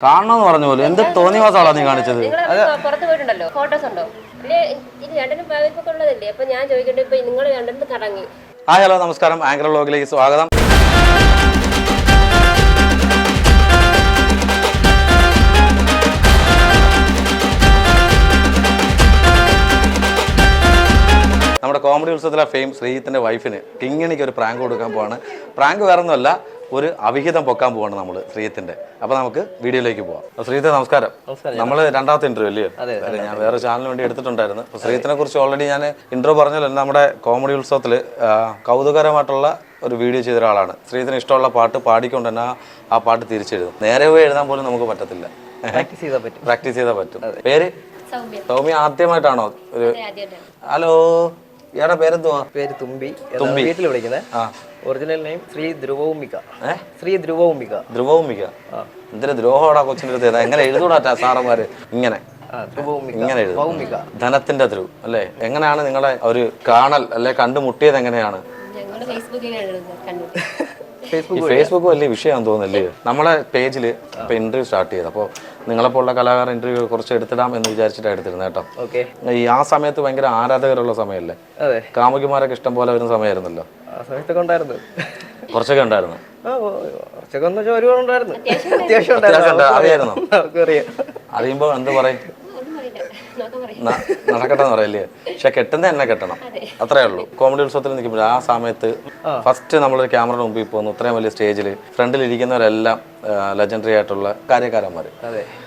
കാണണമെന്ന് പറഞ്ഞു പോലും എന്ത് തോന്നിയ മാസമാണോ നീ കാണിച്ചത്? ആ പുറത്ത് പോയിട്ടുണ്ടല്ലോ ഫോട്ടോസ് ഉണ്ടോ? ഉള്ളതല്ലേ? അപ്പൊ ഞാൻ ചോദിക്കട്ടെ ഇപ്പൊ നിങ്ങൾ ഹായ് ഹലോ നമസ്കാരം. ആങ്കർ വ്ലോഗിലേക്ക് സ്വാഗതം. നമ്മുടെ കോമഡി ഉത്സവത്തിലെ ഫെയിം ശ്രീജിത്തിന്റെ വൈഫിന് കിങ്ങിനിക്ക് ഒരു പ്രാങ്ക് കൊടുക്കാൻ പോവാണ്. പ്രാങ്ക് വേറെ ഒന്നുമല്ല ഒരു അവിഹിതം പൊക്കാൻ പോവാണ് നമ്മൾ ശ്രീയത്തിന്റെ. അപ്പൊ നമുക്ക് വീഡിയോയിലേക്ക് പോവാം. ശ്രീയത്തെ നമസ്കാരം. നമ്മൾ രണ്ടാമത്തെ ഇന്റർവ്യൂ അല്ലേ? അതെ ഞാൻ വേറെ ചാനലിന് വേണ്ടി എടുത്തിട്ടുണ്ടായിരുന്നു. അപ്പൊ ശ്രീയത്തിനെ കുറിച്ച് ഓൾറെഡി ഞാൻ ഇന്റർവ്യൂ പറഞ്ഞല്ലോ. നമ്മുടെ കോമഡി ഉത്സവത്തിൽ കൗതുകരമായിട്ടുള്ള ഒരു വീഡിയോ ചെയ്ത ഒരാളാണ്. ശ്രീയത്തിന് ഇഷ്ടമുള്ള പാട്ട് പാടിക്കൊണ്ട് തന്നെ ആ- പാട്ട് തിരിച്ചെഴുതും. നേരെ പോയി എഴുതാൻ പോലും നമുക്ക് പറ്റത്തില്ല. പ്രാക്ടീസ് ചെയ്താൽ പറ്റും. പ്രാക്ടീസ് ചെയ്താൽ പറ്റും. പേര്? സൗമ്യ. സൗമ്യ ആദ്യമായിട്ടാണോ ഒരു ഹലോ? ഇയാളുടെ പേരെന്തുവാ? പേര് തുമ്പി. തുമ്പി. വീട്ടിൽ വിളിക്കുന്നത് ആ. ഒറിജിനൽ നെയിം ശ്രീ ധ്രുവൗമിക ശ്രീ ധ്രുവൗമിക ധ്രുവൗമിക എന്തിനാ ദ്രോഹമാടാ കൊച്ചിന്റെ അടുത്ത് എങ്ങനെ എഴുതൂടാ സാറന്മാര്? ഇങ്ങനെ. ഇങ്ങനെ എഴുതും. ധനത്തിന്റെ ധ്രു അല്ലേ? എങ്ങനെയാണ് നിങ്ങളെ ഒരു കാണൽ അല്ലെ? കണ്ടുമുട്ടിയത് എങ്ങനെയാണ്? ഈ ഫേസ്ബുക്ക് ഫേസ്ബുക്ക് വലിയ വിഷയമാണെന്ന് തോന്നുന്നില്ലേ? നമ്മളെ പേജിൽ ഇപ്പൊ ഇന്റർവ്യൂ സ്റ്റാർട്ട് ചെയ്ത്. അപ്പോൾ നിങ്ങളെപ്പോലുള്ള കലാകാരൻ ഇന്റർവ്യൂ കുറച്ച് എടുത്തിടാം എന്ന് വിചാരിച്ചിട്ടാണ് എടുത്തിരുന്നത് കേട്ടോ. ഓക്കെ ഈ ആ സമയത്ത് ഭയങ്കര ആരാധകരുള്ള സമയല്ലേ അതെ. കാമുകിമാരൊക്കെ ഇഷ്ടം പോലെ വരുന്ന സമയമായിരുന്നല്ലോ. ആ സമയത്തൊക്കെ ഉണ്ടായിരുന്നു. കുറച്ചൊക്കെ ഉണ്ടായിരുന്നു. കുറച്ചൊക്കെ എന്ന് വെച്ചാൽ അത്യാവശ്യം അത്യാവശ്യം ഉണ്ടായിരുന്നു. അറിയായിരുന്നോ? നമുക്ക് അറിയാം അറിയുമ്പോൾ എന്ത് പറയും? ഒന്നും പറയില്ല നോക്കാൻ പറയും. ന- നടക്കട്ടെ എന്ന് പറയില്ലേ? പക്ഷെ കെട്ടുന്ന എന്നെ കെട്ടണം. അത്രേ ഉള്ളൂ. കോമഡി ഉത്സവത്തിൽ നിൽക്കുമ്പോൾ ആ സമയത്ത് ഫസ്റ്റ് നമ്മളൊരു ക്യാമറയുടെ മുമ്പിൽ പോകുന്നു. ഇത്രയും വലിയ സ്റ്റേജിൽ ഫ്രണ്ടിൽ ഇരിക്കുന്നവരെല്ലാം ലെജൻഡറി ആയിട്ടുള്ള കാര്യക്കാരന്മാർ.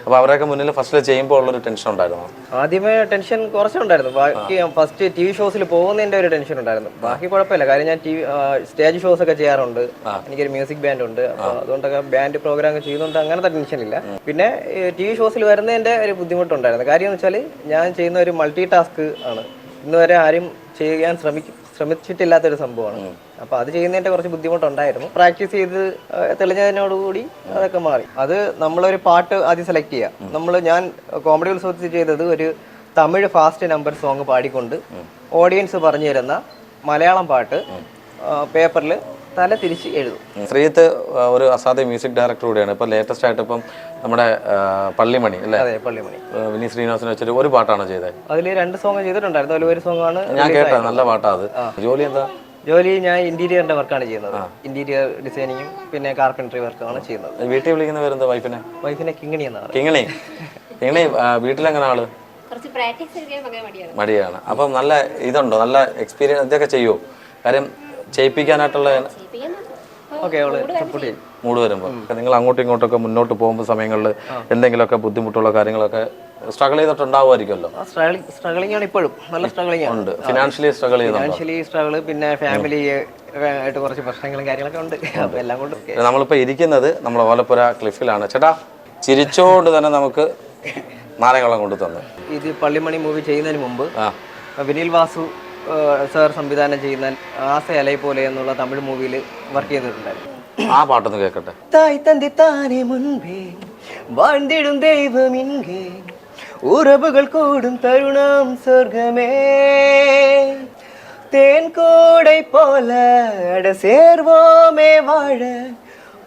അപ്പോൾ അവരൊക്കെ മുന്നിൽ ഫസ്റ്റിൽ ചെയ്യുമ്പോൾ ഉള്ളൊരു ടെൻഷൻ ഉണ്ടായിരുന്നു. ആദ്യമേ ടെൻഷൻ കുറച്ചുണ്ടായിരുന്നു. ബാക്കി ഫസ്റ്റ് ടി വി ഷോസിൽ പോകുന്നതിന്റെ ഒരു ടെൻഷൻ ഉണ്ടായിരുന്നു. ബാക്കി കുഴപ്പമില്ല. കാര്യം ഞാൻ ടി വി സ്റ്റേജ് ഷോസ് ഒക്കെ ചെയ്യാറുണ്ട്. എനിക്കൊരു മ്യൂസിക് ബാൻഡ് ഉണ്ട്. അപ്പോൾ അതുകൊണ്ടൊക്കെ ബാൻഡ് പ്രോഗ്രാം ഒക്കെ ചെയ്യുന്നുണ്ട് അങ്ങനത്തെ ടെൻഷൻ ഇല്ല. പിന്നെ ടി വി ഷോസിൽ വരുന്നതിന്റെ ഒരു ബുദ്ധിമുട്ടുണ്ടായിരുന്നു. കാര്യം എന്ന് വെച്ചാൽ ഞാൻ ചെയ്യുന്ന ഒരു മൾട്ടി ടാസ്ക് ആണ്. ഇന്ന് വരെ ആരും ചെയ്യാൻ ശ്രമിക്കും ശ്രമിച്ചിട്ടില്ലാത്തൊരു സംഭവമാണ്. അപ്പൊ അത് ചെയ്യുന്നതിന്റെ കുറച്ച് ബുദ്ധിമുട്ടുണ്ടായിരുന്നു. പ്രാക്ടീസ് ചെയ്ത് തെളിഞ്ഞതിനോടുകൂടി അതൊക്കെ മാറി. അത് നമ്മളൊരു പാട്ട് ആദ്യം സെലക്ട് ചെയ്യാം. നമ്മൾ ഞാൻ കോമഡി ഉത്സവത്തിൽ ചെയ്തത് ഒരു തമിഴ് ഫാസ്റ്റ് നമ്പർ സോങ് പാടിക്കൊണ്ട് ഓഡിയൻസ് പറഞ്ഞു തരുന്ന മലയാളം പാട്ട് പേപ്പറിൽ തല തിരിച്ച് എഴുതും. ശ്രീത്ത് ഒരു അസാധ്യ മ്യൂസിക് ഡയറക്ടർ കൂടിയാണ്. ഇപ്പൊ ലേറ്റസ്റ്റ് ആയിട്ട് ഇപ്പം നമ്മുടെ പള്ളിമണി അല്ലേ? പള്ളിമണി. വിനി വിനീത് ശ്രീനിവാസനെ വെച്ചിട്ട് ഒരു പാട്ടാണ് ചെയ്തത്. അതിൽ രണ്ട് സോങ് ചെയ്തിട്ടുണ്ടായിരുന്നു. അതിൽ ഒരു സോങ് ആണ് ഞാൻ കേട്ടത്. നല്ല പാട്ടാ അത്. ജോലി എന്താ? ജോലി ഞാൻ ഇന്റീരിയറിന്റെ വർക്കാണ് ചെയ്യുന്നത്. ഇന്റീരിയർ ഡിസൈനിങ്ങും പിന്നെ കാർപ്പൻട്രി വർക്കാണ് ചെയ്യുന്നത്. വീട്ടിൽ വിളിക്കുന്ന പേരെന്താ വൈഫിനെ? വൈഫിനെ കിങ്ങിണി എന്നാണ് പറയുന്നത്. കിങ്ങണി. കിങ്ങണി വീട്ടിലെങ്ങനെ ആൾ? കുറച്ച് പ്രാക്ടീസ് ചെയ്യാൻ ഭയങ്കര മടിയാണ്. മടിയാണ്. അപ്പം നല്ല ഇതുണ്ടോ? നല്ല എക്സ്പീരിയൻസ് ഇതൊക്കെ ചെയ്യുമോ കാര്യം ചെയ്യിപ്പിക്കാനായിട്ടുള്ള മൂഡ് വരുമ്പോൾ നിങ്ങൾ അങ്ങോട്ടും ഇങ്ങോട്ടൊക്കെ മുന്നോട്ട് പോകുമ്പോൾ സമയങ്ങളിൽ എന്തെങ്കിലുമൊക്കെ ബുദ്ധിമുട്ടുള്ള കാര്യങ്ങളൊക്കെ സ്ട്രഗിൾ ചെയ്തിട്ടുണ്ടാവുമായിരിക്കുമല്ലോ? സ്ട്രഗിളിംഗ് ആണ് ഇപ്പോഴും. നല്ല സ്ട്രഗിളിംഗ് ആണ്. ഉണ്ട്. ഫിനാൻഷ്യലി സ്ട്രഗിൾ ചെയ്തു ഫിനാൻഷ്യലി സ്ട്രഗിൾ പിന്നെ ഫാമിലി ആയിട്ട് കുറച്ച് പ്രശ്നങ്ങളും കാര്യങ്ങളൊക്കെ ഉണ്ട്. അപ്പൊ എല്ലാം കൊണ്ടും നമ്മളിപ്പോ നമ്മളിപ്പോൾ ഇരിക്കുന്നത് നമ്മളെ ഓലപ്പുര ക്ലിഫിലാണ്. ചേട്ടാ ചിരിച്ചോണ്ട് തന്നെ നമുക്ക് നാരകളം കൊണ്ടു തന്നു ഇത് പള്ളിമണി മൂവി ചെയ്യുന്നതിന് മുമ്പ് വിനിൽ വാസു സാർ സംവിധാനം ചെയ്യുന്ന ആസ അലൈ പോലെ എന്നുള്ള തമിഴ് മൂവിയിൽ വർക്ക് ചെയ്തിട്ടുണ്ടായിരുന്നു ആ പാട്ടൊന്ന് കേൾക്കട്ടെ தாய் தந்தை தானே முன்பே வாழ்ந்திடும் தெய்வம் இங்கே உறவுகள் கூடும் தருணம் சொர்க்கமே தேன் கூடை போல அட சேர்வோமே வாழ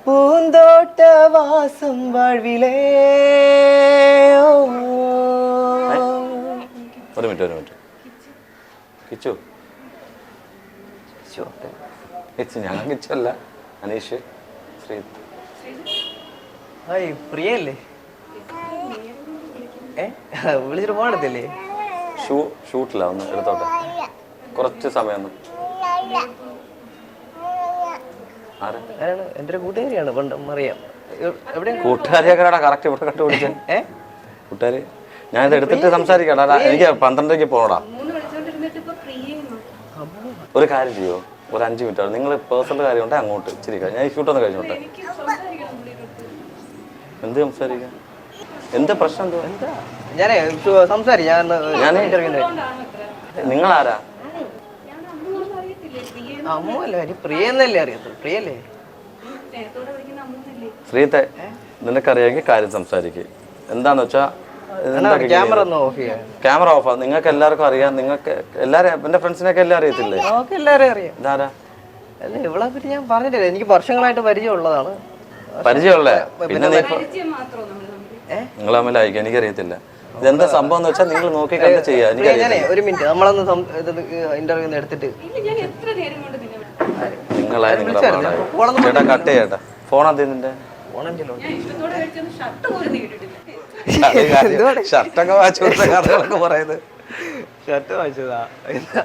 பூந்தோட்ட வாசம் வாழ்விலே ഒരു മിനിറ്റ് ഒരു മിനിറ്റ് കിച്ചു കിച്ചു ഞാൻ കിച്ചല്ല അനീഷ് ശ്രീ ഹായ് പ്രിയല്ലേ ഏ വിളിച്ചിട്ട് പോകണത്തില്ലേ ഷൂ ഷൂട്ടില്ല ഒന്ന് എടുത്തോട്ടെ കുറച്ച് സമയം ഒന്ന് ആരാ ആരാണ് എന്റെ ഒരു കൂട്ടുകാരിയാണ് പണ്ട് അറിയാം കറക്റ്റ് ഇവിടെ കണ്ടുപിടിച്ചേ. ഏ കൂട്ടുകാരി ഞാനിത് എടുത്തിട്ട് സംസാരിക്കടാ എനിക്ക് പന്ത്രണ്ടരയ്ക്ക് പോകണടാ ഒരു കാര്യം ചെയ്യോ? ഒരു അഞ്ച് മിനിറ്റ് നിങ്ങൾ പേഴ്സണൽ കാര്യം ഉണ്ടെങ്കിൽ അങ്ങോട്ട് ഇച്ചിരി കഴിഞ്ഞ് ഞാൻ ഷൂട്ടൊന്ന് കഴിഞ്ഞോട്ടെ എന്ത് സംസാരിക്കാം? എന്താ പ്രശ്നം എന്തോ? എന്താ? ഞാനേ സംസാരിക്കും. ഞാൻ നിങ്ങൾ ആരാ നിങ്ങളാരാ? അമ്മ അല്ല എനിക്ക് പ്രിയെന്നല്ലേ അറിയത്തുള്ളൂ. പ്രിയല്ലേ ശ്രീത്തെ നിനക്കറിയാമെങ്കിൽ കാര്യം സംസാരിക്കുക എന്താന്ന് വെച്ചാ ക്യാമറ ഓഫ് ചെയ്യാം. ക്യാമറ ഓഫാ നിങ്ങൾക്ക് എല്ലാവർക്കും അറിയാം. നിങ്ങൾക്ക് എല്ലാരും എന്റെ ഫ്രണ്ട്സിനൊക്കെ എല്ലാം അറിയത്തില്ലേ? നമുക്ക് എല്ലാവരെയും അറിയാം. ഇതാരാ? അല്ല ഇവളെ പറ്റി ഞാൻ പറഞ്ഞിട്ടില്ല. എനിക്ക് വർഷങ്ങളായിട്ട് പരിചയമുള്ളതാണ്. പരിചയമുള്ള? പിന്നെ നീ ഇപ്പൊ നമ്മൾ തമ്മിൽ നിങ്ങൾ തമ്മിലായിരിക്കും എനിക്കറിയത്തില്ല ഇതെന്താ സംഭവം എന്ന് വെച്ചാൽ നിങ്ങൾ നോക്കി കണ്ട് ചെയ്യാ. എനിക്ക് എനിക്കറിയാം ഞാനേ ഒരു മിനിറ്റ്. നമ്മളൊന്ന് ഇന്റർവ്യൂ ഒന്ന് എടുത്തിട്ട്. ഇല്ല ഞാൻ എത്ര നേരം കൊണ്ട് നിന്നെ വിളിച്ചു. നിങ്ങളായി നിങ്ങളുടെ വിളിച്ചായിരുന്നു. പാടായി. ചേട്ടാ കട്ട് ചെയ്യട്ടെ. ഫോൺ ഞാൻ ഇഷ്ടത്തോടെ മേടിച്ചൊന്ന് ഷർട്ട് പോലും നേടിയിട്ടില്ല ഷർട്ടൊക്കെ വാച്ച് കൊടുത്ത കഥകളൊക്കെ പറയുന്നത്. ഷർട്ട് വാങ്ങിച്ചതാ.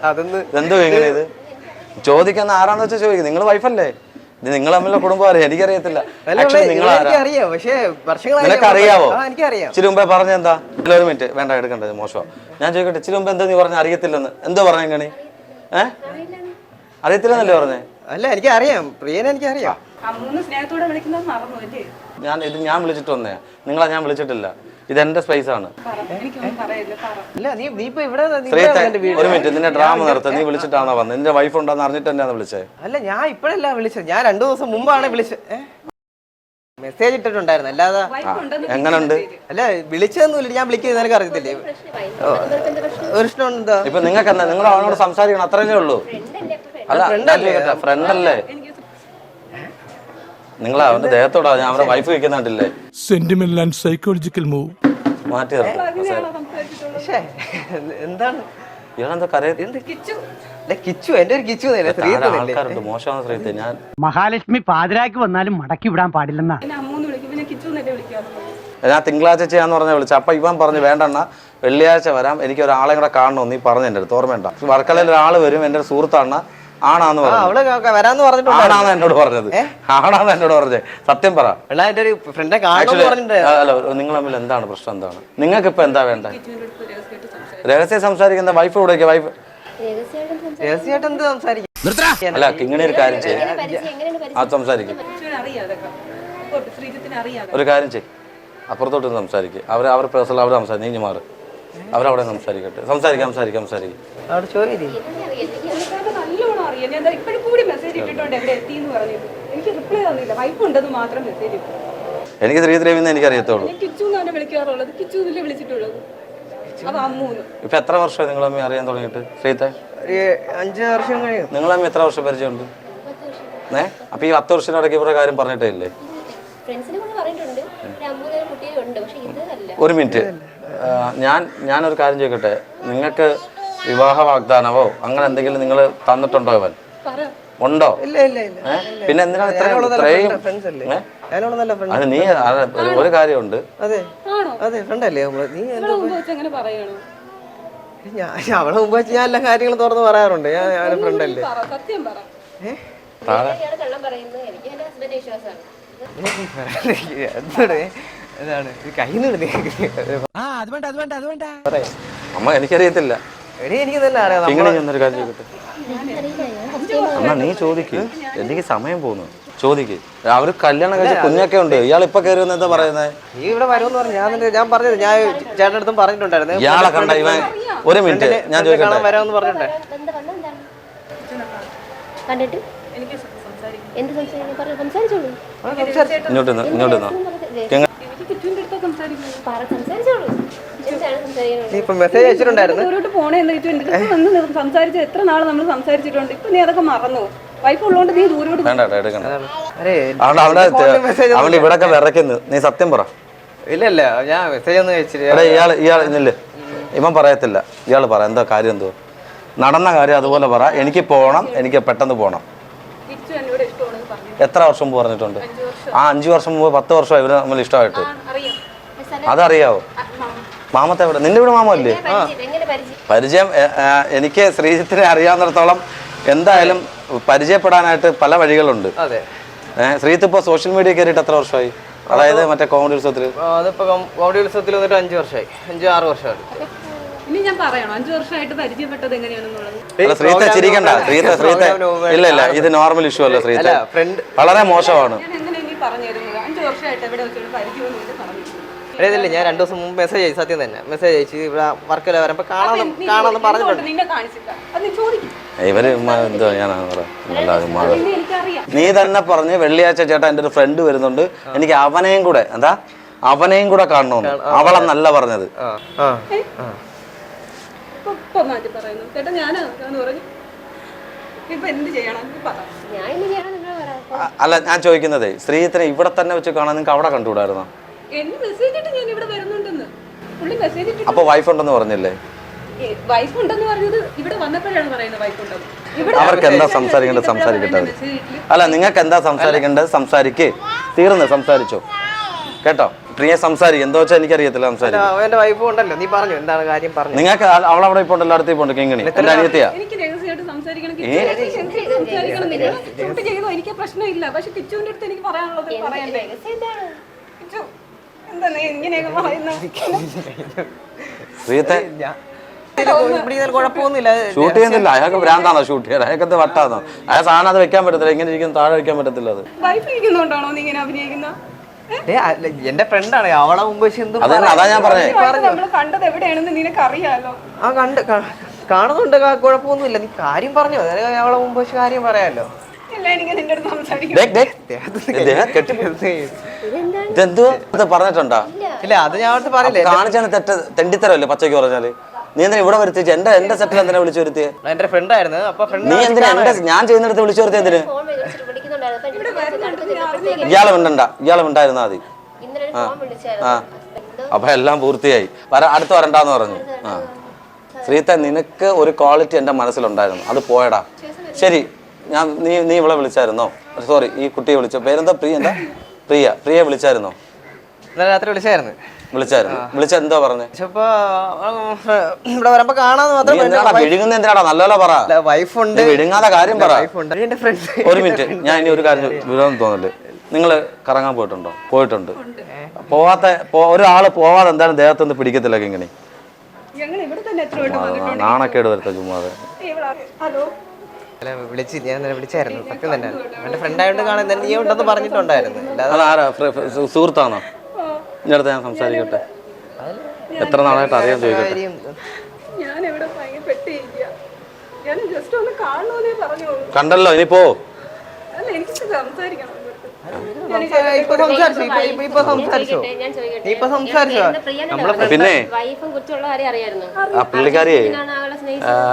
അതൊന്ന് എന്തോ എങ്ങനെ ഇത്? ചോദിക്കുന്ന ആരാന്ന് വെച്ചാൽ ചോദിക്കും. നിങ്ങൾ വൈഫല്ലേ ഇത് നിങ്ങൾ തമ്മിലുള്ള കുടുംബം അറിയാം എനിക്കറിയത്തില്ല. അല്ല ആക്ച്വലി നിങ്ങൾ ആരാ പക്ഷേ വർഷങ്ങളായി നിനക്ക് അറിയാവോ ആ എനിക്കറിയാം. ഇച്ചിരി മുമ്പേ പറഞ്ഞ എന്താ? ഒരു മിനിറ്റ് വേണ്ട എടുക്കണ്ടത് മോശം ഞാൻ ചോദിക്കട്ടെ ഇച്ചിരി മുമ്പ് എന്താ നീ പറഞ്ഞ? അറിയത്തില്ലെന്ന്. എന്തോ പറഞ്ഞ കണി ഏ? അറിയത്തില്ലെന്നല്ലേ പറഞ്ഞേ? അല്ല എനിക്ക് അറിയാം പ്രിയനെ എനിക്ക് അറിയാം അമ്മൂന്ന് സ്നേഹത്തോടെ വിളിക്കുന്നത് മറന്നു അല്ലേ ഞാൻ ഇത് ഞാൻ വിളിച്ചിട്ട് വന്നേ നിങ്ങളെ ഞാൻ വിളിച്ചിട്ടില്ല. ഇത് എന്റെ സ്പേസ് ആണ് ഒരു മിനിറ്റ് നിന്റെ ഡ്രാമ നിർത്ത നീ വിളിച്ചിട്ടാണോ വന്നത് നിന്റെ വൈഫ് ഉണ്ടെന്ന് അറിഞ്ഞിട്ട് തന്നെയാണ് വിളിച്ചത് അല്ല ഞാൻ ഇപ്പഴല്ല വിളിച്ചത്. ഞാൻ രണ്ടു ദിവസം മുമ്പാണ് വിളിച്ചത്. മെസ്സേജ് ഇട്ടിട്ടുണ്ടായിരുന്നു. അല്ലാതെ വൈഫ് ഉണ്ടെന്ന് എങ്ങനുണ്ട്? അല്ല വിളിച്ചതൊന്നുമില്ല. ഞാൻ വിളിക്കുന്നത് നിനക്ക് അറിയത്തില്ലേ? ഒരു പ്രശ്നം എന്താ ഇപ്പൊ നിങ്ങൾക്ക് എന്താ നിങ്ങൾ അവനോട് സംസാരിക്കണം അത്രയല്ലേ ഉള്ളൂ. അല്ല? ഫ്രണ്ട് അല്ലേ? നിങ്ങൾ അവന്റെ ദേഹത്തോടാ ഞാൻ അവരുടെ വൈഫ് വെക്കുന്നുണ്ടില്ലേ സെന്റിമെന്റൽ ആൻഡ് സൈക്കോളജിക്കൽ മൂവ് മാറ്റി ശ്ശേ, എന്താണ്? ഇയാളെന്താ കരയ കിച്ചു? അല്ല, കിച്ചു എന്റെ ഒരു കിച്ചു ആൾക്കാരുണ്ട്? മോശമാണ് ശ്രീത്തെ ഞാൻ മഹാലക്ഷ്മി പാതിരാക്ക് വന്നാലും മടക്കി വിടാൻ പാടില്ലെന്നാ. കിച്ചു ഞാൻ തിങ്കളാഴ്ച ചെയ്യാന്ന് പറഞ്ഞ വിളിച്ചു. അപ്പൊ ഇവൻ പറഞ്ഞു വേണ്ടണ്ണ വെള്ളിയാഴ്ച വരാം. എനിക്ക് ഒരാളെ കൂടെ കാണണം? നീ പറഞ്ഞു എന്റെ അടുത്ത്. ഓർമ്മയുണ്ട? വർക്കലയിൽ ഒരാൾ വരും എന്റെ ഒരു സുഹൃത്താണ് ആണാന്ന് അവൾ വരാന്ന് പറഞ്ഞിട്ടുണ്ട് ആണാന്ന് എന്നോട് പറഞ്ഞത്. ആണാന്ന് എന്നോട് പറഞ്ഞത്. സത്യം പറ. എന്റെ ഒരു ഫ്രണ്ടെ കാണണമെന്ന് ആക്ച്വലി പറഞ്ഞിട്ടുണ്ടായിരുന്നു. അല്ല നിങ്ങൾ തമ്മിൽ എന്താണ് പ്രശ്നം എന്താണ്? നിങ്ങൾക്ക് ഇപ്പൊ എന്താ വേണ്ടത് സംസാരിക്കും രഹസ്യം സംസാരിക്കുന്ന വൈഫ് ഇവിടെ വൈഫ് രഹസ്യമായിട്ടും എന്ത് സംസാരിക്കും? അല്ല ഇങ്ങനെ ഒരു കാര്യം ചെയ്യും. അത് സംസാരിക്കും. ഒരു കാര്യം ചെയ്യും. അപ്പുറത്തോട്ട് സംസാരിക്കും. അവർ അവർ പേഴ്സണൽ അവർ സംസാരിക്കും. നീ മാറ്. അവരവിടെ സംസാരിക്കട്ടെ. സംസാരിക്കാം സംസാരിക്കാം സംസാരിക്കും. അവിടെ ചോദിക്കും എനിക്കത് നല്ലോണം അറിയാം ഞാൻ ഇപ്പോഴും കൂടി മെസ്സേജ് ഇട്ടിട്ടുണ്ട് എവിടെ എത്തി എന്ന് പറഞ്ഞു എനിക്ക് റിപ്ലൈ തന്നില്ല. വൈഫ് ഉണ്ടെന്ന് മാത്രം മെസ്സേജ് ഇട്ടു. എനിക്ക് ത്രീ എനിക്ക് അറിയത്തുള്ളൂ കിച്ചു എന്നാണ് വിളിക്കാറുള്ളത്. കിച്ചു എന്നല്ലേ വിളിച്ചിട്ടുള്ളത്? അത് അമ്മൂന്ന് ഇപ്പൊ എത്ര വർഷം നിങ്ങൾ അമ്മ അറിയാൻ തുടങ്ങിയിട്ട്? ശ്രീത്തെ? അഞ്ചു വർഷം കഴിയും നിങ്ങൾ അമ്മ എത്ര വർഷം പരിചയമുണ്ട്? ഏ? അപ്പൊ ഈ പത്ത് വർഷം ഇടയ്ക്ക് ഇവരുടെ കാര്യം പറഞ്ഞിട്ടേ ഇല്ലേ ഫ്രണ്ട്സിനെ കൂടെ പറഞ്ഞിട്ടുണ്ട്. ഒരു അമ്മൂന്നൊരു കുട്ടിയുണ്ട് പക്ഷെ ഇത് അല്ല. ഒരു മിനിറ്റ്. ഞാൻ ഞാനൊരു കാര്യം ചോദിക്കട്ടെ? നിങ്ങൾക്ക് വിവാഹ വാഗ്ദാനമോ അങ്ങനെ എന്തെങ്കിലും നിങ്ങൾ തന്നിട്ടുണ്ടോ ഇവൻ? ഉണ്ടോ? പിന്നെ എന്തിനാണ് ഇത്രയും അത് നീ ഒരു- കാര്യമുണ്ട്. ഞാൻ അവളെ മുമ്പ് വെച്ച് ഞാൻ എല്ലാ കാര്യങ്ങളും തുറന്ന് പറയാറുണ്ട്. ഞാൻ ഞാൻ ഫ്രണ്ടല്ലേ എന്താണ് ഇതാണ്. കൈ നിടുന്നേ അമ്മ എനിക്കറിയത്തില്ല. എടി എനിക്ക് തന്നെ അറിയാം. ഇങ്ങനെ കാര്യം ചോദിക്കട്ടെ? എന്നാ നീ ചോദിക്ക്. എനിക്ക് സമയം പോകുന്നു. ചോദിക്ക്. അവർ കല്യാണം കഴിച്ച കുഞ്ഞൊക്കെ ഉണ്ട്. ഇയാൾ ഇപ്പൊ കയറി വന്ന് എന്താ പറയുന്നത് നീ ഇവിടെ വരുമെന്ന് പറഞ്ഞു. ഞാൻ ഞാൻ പറഞ്ഞത് ഞാൻ ചേട്ടന്റെ അടുത്തും പറഞ്ഞിട്ടുണ്ടായിരുന്നു. ഇയാളെ കണ്ട ഇവൻ ഒരു മിനിറ്റ്. ഞാൻ ചോദിക്കട്ടെ? കാണാൻ വരാമെന്ന് പറഞ്ഞിട്ടുണ്ടായി എന്താ വന്ന എന്താണ് കണ്ടിട്ട്? എനിക്ക് സംസാരിക്കും എന്ത് സംസാരിക്കും പറഞ്ഞു സംസാരിച്ചോളൂ. ഇങ്ങോട്ട് നിന്ന്, ഇങ്ങോട്ട് നിന്നോ. പറ സംസാരിച്ചോളൂ. നീ ഇപ്പൊ മെസ്സേജ് അയച്ചിട്ടുണ്ടായിരുന്നു? ദൂരോട്ട് പോണേ എന്ന് കിച്ചു എന്റെ അടുത്ത് വന്ന് സംസാരിച്ച് എത്ര നാൾ നമ്മൾ സംസാരിച്ചിട്ടുണ്ട്? ഇപ്പൊ നീ അതൊക്കെ മറന്നു വൈഫ് ഉള്ളതുകൊണ്ട് നീ ദൂരോട്ട് വേണ്ട എടുക്കണ്ട. അവിടെ അവിടെ ഇവിടൊക്കെ വിറയ്ക്കുന്നു. നീ സത്യം പറ. ഇല്ല ഇല്ല. ഞാൻ മെസ്സേജ് ഒന്നും അയച്ചില്ല. എടാ ഇയാൾ ഇയാൾ ഇന്നില്ലേ ഇവൻ പറയത്തില്ല. ഇയാൾ പറ. എന്താ കാര്യം എന്തോ? നടന്ന കാര്യം അതുപോലെ പറ. എനിക്ക് പോണം. എനിക്ക് പെട്ടെന്ന് പോണം. എന്നോട് ഇഷ്ടമാണെന്ന് പറഞ്ഞു. എത്ര വർഷം മുമ്പ് പറഞ്ഞിട്ടുണ്ട്? ആ അഞ്ചു വർഷം മുമ്പ് പത്ത് വർഷം ഇവർ നമ്മൾ ഇഷ്ടമായിട്ട്. അറിയാം. അതറിയാവോ? മാമത്തെ എവിടെ? നിന്റെ ഇവിടെ മാമല്ലേ? പരിചയം എനിക്ക് ശ്രീജിത്തിനെ അറിയാവുന്നിടത്തോളം എന്തായാലും പരിചയപ്പെടാനായിട്ട് പല വഴികളുണ്ട്. ശ്രീജിത്ത് ഇപ്പോൾ സോഷ്യൽ മീഡിയ കയറിയിട്ട് എത്ര വർഷമായി? അതായത് മറ്റേ കോമഡി ഉത്സവത്തിൽ അതിപ്പോ കോമഡി ഉത്സവത്തിൽ വന്നിട്ട് അഞ്ച് വർഷമായി. അഞ്ച് ആറ് വർഷമായി ഇനി ഞാൻ പറയണോ? അഞ്ചു വർഷമായിട്ട് പരിചയപ്പെട്ടത് എങ്ങനെയാണെന്നുള്ളത്? അല്ല ചിരിക്കണ്ട. ഇല്ല ഇല്ല ഇത് നോർമൽ ഇഷ്യൂ അല്ല ശ്രീത വളരെ മോശമാണ്. ഞാൻ എങ്ങനെ ഇനി പറഞ്ഞു തരുന്നത് അഞ്ചു വർഷമായിട്ട് എവിടെ വെച്ചോണ്ട് പരിചയമൊന്നുമില്ല അറിയത്തില്ല ഞാൻ രണ്ടു ദിവസം മുമ്പ് മെസ്സേജ് അയച്ചു സത്യം തന്നെ. മെസ്സേജ് അയച്ചു ഇവിടെ വർക്കല വരുമ്പോ കാണാൻ കാണാമെന്ന് പറഞ്ഞിട്ടുണ്ട്. നിന്നെ കാണിച്ചില്ല അത് നീ ചോദിക്കും. ഇവർ എന്തോ ഞാനാണ് നീ തന്നെ പറഞ്ഞു വെള്ളിയാഴ്ച ചേട്ടാ എന്റെ ഒരു ഫ്രണ്ട് വരുന്നുണ്ട്. എനിക്ക് അവനെയും കൂടെ എന്താ? അവനെയും കൂടെ കാണണമെന്ന് അവളെന്നല്ല പറഞ്ഞത്. ആ ആ ആ. ഇപ്പൊ ഇപ്പൊ പറയുന്നു. ചേട്ടാ ഞാൻ എന്ന് പറഞ്ഞു. ഇപ്പൊ എന്ത് ചെയ്യണം? നീ പറ. ഞാൻ ഇന്ന് ചെയ്യണം അല്ല ഞാൻ ചോദിക്കുന്നതേ സ്ത്രീത്തിനെ ഇവിടെ തന്നെ വെച്ച് കാണാൻ നിങ്ങൾക്ക് അവിടെ കണ്ടുകൂടായിരുന്നോ? എന്നെ മെസ്സേജ് ഇട്ട് ഞാൻ ഇവിടെ വരുന്നുണ്ടെന്ന്. പുള്ളി മെസ്സേജ് ഇട്ടിട്ട് അപ്പോൾ വൈഫ് ഉണ്ടെന്ന് പറഞ്ഞില്ലേ? വൈഫ് ഉണ്ടെന്ന് പറഞ്ഞത് ഇവിടെ വന്നപ്പോഴാണ് പറയുന്നത് വൈഫ് ഉണ്ടെന്ന്. അവർക്ക് എന്താ സംസാരിക്കേണ്ടത്? സംസാരിക്കട്ടെ. അല്ല നിങ്ങൾക്ക് എന്താ സംസാരിക്കേണ്ടത്? സംസാരിക്ക്. തീർന്ന് സംസാരിച്ചോ. കേട്ടോ? പ്രിയ സംസാരിക്കും. എന്താ വെച്ചാൽ എനിക്കറിയത്തില്ല സംസാരിക്കും. എന്റെ വൈഫും ഉണ്ടല്ലോ. നീ പറഞ്ഞു എന്താണ് കാര്യം പറഞ്ഞു നിങ്ങൾക്ക് അവൾ അവളവിടെ ഇപ്പോൾ ഉണ്ടല്ലോ അടുത്ത് ഉണ്ട്. കിങ്ങിണി എന്റെ അനിയത്തിയാ? എനിക്ക് പ്രശ്നമില്ല. പക്ഷെ കിച്ചുവിന്റെ അടുത്ത് എനിക്ക് പറയാനുള്ളത് പറയണ്ടേ? എന്താ നീ ഇങ്ങനെയൊക്കെ പറയുന്നത് ശ്രീത്തെ ഷൂട്ട് ചെയ്യുന്നില്ല. അയാൾക്ക് ഭ്രാന്താണോ ഷൂട്ട് ചെയ്യാൻ അയാൾക്കത് വട്ടാന്നോ? അയാൾ സാധനം അത് വെക്കാൻ പറ്റത്തില്ല. ഇങ്ങനെ ഇരിക്കും താഴെ വെക്കാൻ പറ്റത്തില്ല അത്. വൈഫ് ഇരിക്കുന്നോണ്ടാണോ നീ ഇങ്ങനെ അഭിനയിക്കുന്ന? ഏ, അല്ല, എന്റെ ഫ്രണ്ടാണ് അവളെ മുമ്പ് എന്തും അതാ ഞാൻ പറഞ്ഞേ. നമ്മൾ കണ്ടത് എവിടെയാണെന്ന് നിനക്ക് ആ കണ്ട്. കാ- കാണുന്നുണ്ട്. കുഴപ്പമൊന്നുമില്ല. നീ കാര്യം പറഞ്ഞു. അതായത് അവളെ മുമ്പ് കാര്യം പറയാലോ. പറഞ്ഞിട്ടുണ്ടോ? ഇല്ല. അത് ഞാൻ അവിടുത്തെ പറയില്ലേ. കാണിച്ചാണ് തെറ്റ് തെണ്ടിത്തരല്ലേ പച്ചയ്ക്ക് പറഞ്ഞാൽ? നീ എന്തിനാ ഇവിടെ വരുത്തിച്ച് എന്റെ എന്റെ സെറ്റിൽ എന്തിനാ വിളിച്ചു വരുത്തിയേ? എന്റെ ഫ്രണ്ടായിരുന്നു അപ്പൊ ഫ്രണ്ട് നീ എന്തിനാ എന്റെ ഞാൻ ചെയ്യുന്നിടത്ത് വിളിച്ചു വരുത്തിയ എന്തിന്? അപ്പൊ ഇയാളെ. മിണ്ടണ്ട. ഇയാളെ മിണ്ടായിരുന്നാ മതി. ആ. അപ്പൊ എല്ലാം പൂർത്തിയായി. വര അടുത്ത് വരണ്ടാന്ന് പറഞ്ഞു. ആ. ശ്രീത്ത നിനക്ക് ഒരു ക്വാളിറ്റി എന്റെ മനസ്സിലുണ്ടായിരുന്നു. അത് പോയടാ. ശരി. ഞാൻ നീ നീ ഇവളെ വിളിച്ചായിരുന്നോ? സോറി ഈ കുട്ടിയെ വിളിച്ചോ പേരെന്താ? പ്രിയ എന്താ? പ്രിയ പ്രിയ വിളിച്ചായിരുന്നോ? ഇന്നലെ രാത്രി വിളിച്ചായിരുന്നു. വിളിച്ചായിരുന്നു. വിളിച്ച എന്താ പറഞ്ഞു? ഇവിടെ വരുമ്പോ കാണാന്ന് മാത്രം എന്തിനാടാ വിഴുങ്ങുന്ന എന്തിനാടാ? നല്ലപോലെ പറ. വൈഫ് ഉണ്ട്. വിഴുങ്ങാതെ കാര്യം പറ. ഒരു മിനിറ്റ് ഞാൻ ഇനി ഒരു കാര്യം വിരോധം തോന്നില്ലേ നിങ്ങൾ കറങ്ങാൻ പോയിട്ടുണ്ടോ? പോയിട്ടുണ്ട്. പോവാത്ത ഒരാൾ പോവാതെ എന്തായാലും ദേഹത്ത് ഒന്ന് പിടിക്കത്തില്ല ഇങ്ങനെ നാണക്കേട് വരുത്ത ചുമ്മാതെ. ഹലോ? അല്ല വിളിച്ച് ഞാൻ ഇന്നലെ വിളിച്ചായിരുന്നു. സത്യം തന്നെ എന്റെ ഫ്രണ്ട് ആയതുകൊണ്ട് കാണാൻ തന്നെ നീ ഉണ്ടെന്ന് പറഞ്ഞിട്ടുണ്ടായിരുന്നു. അല്ലാതെ അതാരാ സുഹൃത്താണോ? ഇന്നടുത്ത് ഞാൻ സംസാരിക്കട്ടെ. എത്ര നാളായിട്ട് അറിയാൻ ചോദിക്കട്ടെ? കാര്യം? ഞാൻ ഇവിടെ ജസ്റ്റ് ഒന്ന് കാണണമെന്നേ പറഞ്ഞോളൂ കണ്ടല്ലോ ഇനി പോ. അല്ല എനിക്ക് സംസാരിക്കണം. പിന്നെ വൈഫും കുറിച്ചുള്ള കാര്യം അറിയായിരുന്നു. ആ പുള്ളിക്കാരിയെ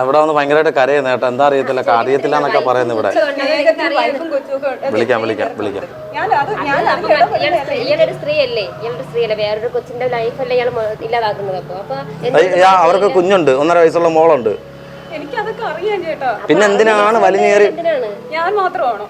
ഇവിടെ വന്ന് ഭയങ്കരമായിട്ട് കരയുന്ന കേട്ടോ. എന്താ അറിയത്തില്ല അറിയത്തില്ല എന്നൊക്കെ പറയുന്നു ഇവിടെ. വിളിക്കാം വിളിക്കാം വിളിക്കാം. അവർക്ക് കുഞ്ഞുണ്ട്. ഒന്നര വയസ്സുള്ള മോളുണ്ട്. പിന്നെ എന്തിനാണ് വലിഞ്ഞേറി എന്തിനാണ്? ഞാൻ മാത്രമാണോ?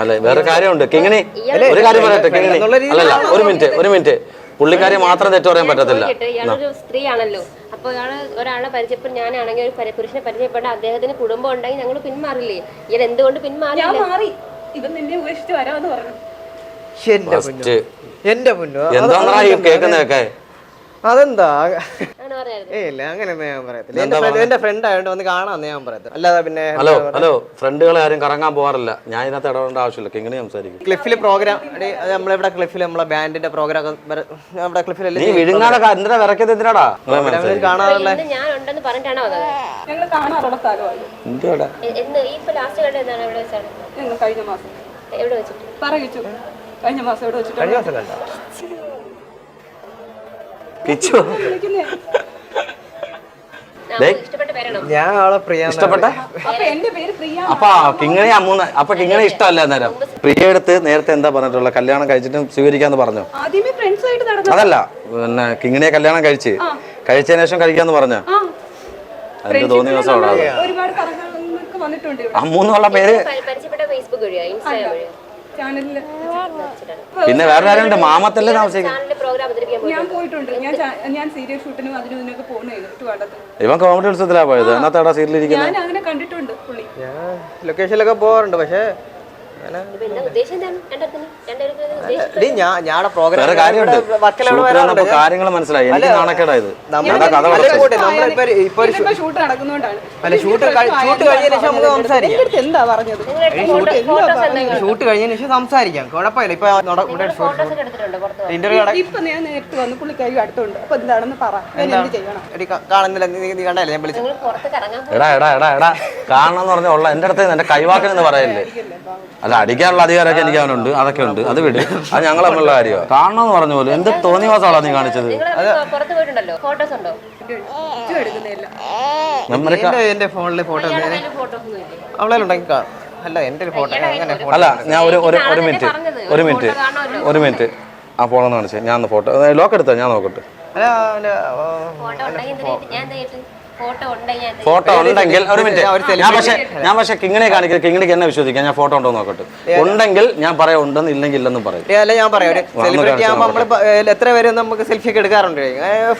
അല്ല വേറെ കാര്യമുണ്ട്. കിങ്ങിണി ഒരു കാര്യം പറയട്ടെ കിങ്ങിണി. അല്ലല്ല ഒരു മിനിറ്റ് ഒരു മിനിറ്റ്. പുള്ളിക്കാരി മാത്രം തെറ്റു പറയാൻ പറ്റത്തില്ല. ഇയാളൊരു സ്ത്രീയാണല്ലോ. അപ്പൊ ഇയാൾ ഒരാളെ പരിചയപ്പെട്ട് ഞാനാണെങ്കിൽ ഒരു പരി- പുരുഷനെ പരിചയപ്പെട്ട അദ്ദേഹത്തിന് കുടുംബം ഉണ്ടെങ്കിൽ ഞങ്ങൾ പിന്മാറില്ലേ? ഇയാൾ എന്തുകൊണ്ട് ഞാൻ പിന്മാറില്ല മാറി. ഇവൻ നിന്നെ ഉപേക്ഷിച്ച് വരാമെന്ന് പറഞ്ഞു. എന്റെ മുന്നോ ഈ കേൾക്കുന്നതൊക്കെ അതെന്താ? അങ്ങനെ ഇല്ല അങ്ങനെയൊന്നും ഞാൻ പറയത്തില്ല. എന്റെ friend- എന്റെ ഫ്രണ്ട് ആയതുകൊണ്ട് വന്ന് കാണാന്ന് ഞാൻ പറയത്തില്ല. അല്ലാതെ പിന്നെ ഹലോ ഹലോ ഫ്രണ്ടുകളെ ആരും കറങ്ങാൻ പോകാറില്ല. ഞാൻ ഇതിനകത്ത് ഇടപെടേണ്ട ആവശ്യമില്ല. കിങ്ങിണി സംസാരിക്കും. ക്ലിഫിൽ പ്രോഗ്രാം നമ്മളിവിടെ ക്ലിഫിൽ നമ്മളെ ബാൻഡിന്റെ പ്രോഗ്രാം നമ്മുടെ ക്ലിഫിലല്ലേ നീ വിഴുങ്ങാതെ ക- എന്തിനാ വിറക്കത് എന്തിനാടാ? നിങ്ങളെ മനസ്സിലായി. കാണാറുള്ള ഇന്ന് ഞാൻ ഉണ്ടെന്ന് പറഞ്ഞിട്ടാണോ വന്നത്? ഞങ്ങൾ കാണാറുള്ള സ്ഥലമായി എന്തുവാടാ? എ- എന്ന് ഈ ഇപ്പൊ ലാസ്റ്റ് കണ്ടത് എന്താണ് എവിടെ വെച്ചാണ്? ഞങ്ങൾ കഴിഞ്ഞ മാസം. എവിടെ വെച്ചിട്ട്? പറയിച്ചു കഴിഞ്ഞ മാസം ഇവിടെ വെച്ചിട്ട് കഴിഞ്ഞ ദിവസം കണ്ട? കിച്ചു ഞാൻ അവളെ പ്രിയ ഇഷ്ടപ്പെട്ട? അപ്പൊ കിങ്ങനെ പേര് പ്രിയ അപ്പൊ കിങ്ങിണി അമ്മൂന്ന്. അപ്പൊ കിങ്ങനെ ഇഷ്ടമല്ല അന്നേരം. പ്രിയ എടുത്ത് നേരത്തെ എന്താ പറഞ്ഞിട്ടുള്ള കല്യാണം കഴിച്ചിട്ട് സ്വീകരിക്കാന്ന് പറഞ്ഞു? ആദ്യമേ ഫ്രണ്ട്സ് ആയിട്ട് നടന്നു. അതല്ല പിന്നെ കിങ്ങിണിയെ കല്യാണം കഴിച്ച്. കഴിച്ചതിന് ശേഷം കഴിക്കാന്ന് പറഞ്ഞ? അതിന്റെ തോന്നിയ ദിവസം അവിടെ അമ്മൂന്നുള്ള പേര് ചാനലിൽ പിന്നെ വേറെ ആരുണ്ട് മാമത്തല്ലേ താമസിക്കാൻ ചാനലിൽ ഞാൻ പോയിട്ടുണ്ട്. ഞാൻ ചാ- ഞാൻ സീരിയൽ ഷൂട്ടിനും അതിനും ഇതിനൊക്കെ പോകുന്നതായിരുന്നു ട്രിവാൻഡ്രത്ത് ഇവൻ കോമഡി ഉത്സവത്തിലാ പോയത്. എന്നത്തെ അവിടെ സീരിയലിരിക്കുന്നത് ഞാൻ അങ്ങനെ കണ്ടിട്ടുണ്ട് പുള്ളി. ഞാൻ ലൊക്കേഷനിലൊക്കെ പോകാറുണ്ട് പക്ഷേ അങ്ങനെ ഇപ്പൊ എന്താ ഉദ്ദേശം എന്താണ്? രണ്ടത്തിന് കാര്യങ്ങൾ മനസ്സിലായി. എനിക്ക് നാണക്കേടായത് ഷൂട്ട് നടക്കുന്നോണ്ടാണ് എന്താ പറഞ്ഞത് ഷൂട്ട് കഴിഞ്ഞതിന് ശേഷം സംസാരിക്കാം. കുഴപ്പമില്ല. ഇപ്പൊ ഇന്റർവ്യൂ ഇപ്പൊ ഞാൻ നേരിട്ട് വന്ന് പുള്ളിക്കാരി അടുത്തുണ്ട്. അപ്പൊ എന്താണെന്ന് പറ. കാണുന്നില്ല. നീ കണ്ടല്ലേ ഞാൻ വിളിച്ചു. എടാ എടാ എടാ എടാ. കാണണം എന്ന് പറഞ്ഞ ഉള്ള എന്റെ അടുത്ത് എന്റെ കൈവാക്കനെന്ന് പറയല്ലേ? അല്ല അടിക്കാനുള്ള അധികാരമൊക്കെ എനിക്ക് അവനുണ്ട്. അതൊക്കെ ഉണ്ട്. അത് വിട്. അത് ഞങ്ങൾ തമ്മിലുള്ള കാര്യമാണ് കാണണമെന്ന് പറഞ്ഞ പോലെ. എന്ത് തോന്നി മാസമാണോ നീ കാണിച്ചത്? പുറത്ത് പോയിട്ടുണ്ടല്ലോ. ഫോട്ടോസ് ഉണ്ടോ? എന്റെ എന്റെ ഫോണിൽ ഫോട്ടോ ഫോട്ടോസ് ഒന്നും ഇല്ലേ? അവളെ ഉണ്ടെങ്കിൽ കാണും അല്ല എന്റെ ഒരു ഫോട്ടോ അങ്ങനെ അല്ല ഞാൻ ഒരു ഒരു ഒരു മിനിറ്റ് ഒരു മിനിറ്റ് ഒരു മിനിറ്റ് ആ ഫോണെന്ന് കാണിച്ചേ. ഞാൻ ഫോട്ടോ ലോക്ക് എടുത്താ? ഞാൻ നോക്കട്ടെ. അല്ല ഫോട്ടോ ഉണ്ടെങ്കിൽ ഒരു മിനിറ്റ്. ഞാൻ പക്ഷെ ഞാൻ പക്ഷേ കിങ്ങിനെ കാണിക്കുന്നത് കിങ്ങിണിക്ക് എന്നെ വിശ്വസിക്കാം. ഞാൻ ഫോട്ടോ ഉണ്ടോ നോക്കട്ടെ. ഉണ്ടെങ്കിൽ ഞാൻ പറയാം ഉണ്ടെന്ന് ഇല്ലെങ്കിൽ ഇല്ലെന്ന് പറയും. അല്ല ഞാൻ പറയാം. ഒരു സെലിബ്രിറ്റി ആകുമ്പോൾ നമ്മൾ എത്ര പേര് നമുക്ക് സെൽഫി ഒക്കെ എടുക്കാറുണ്ട്?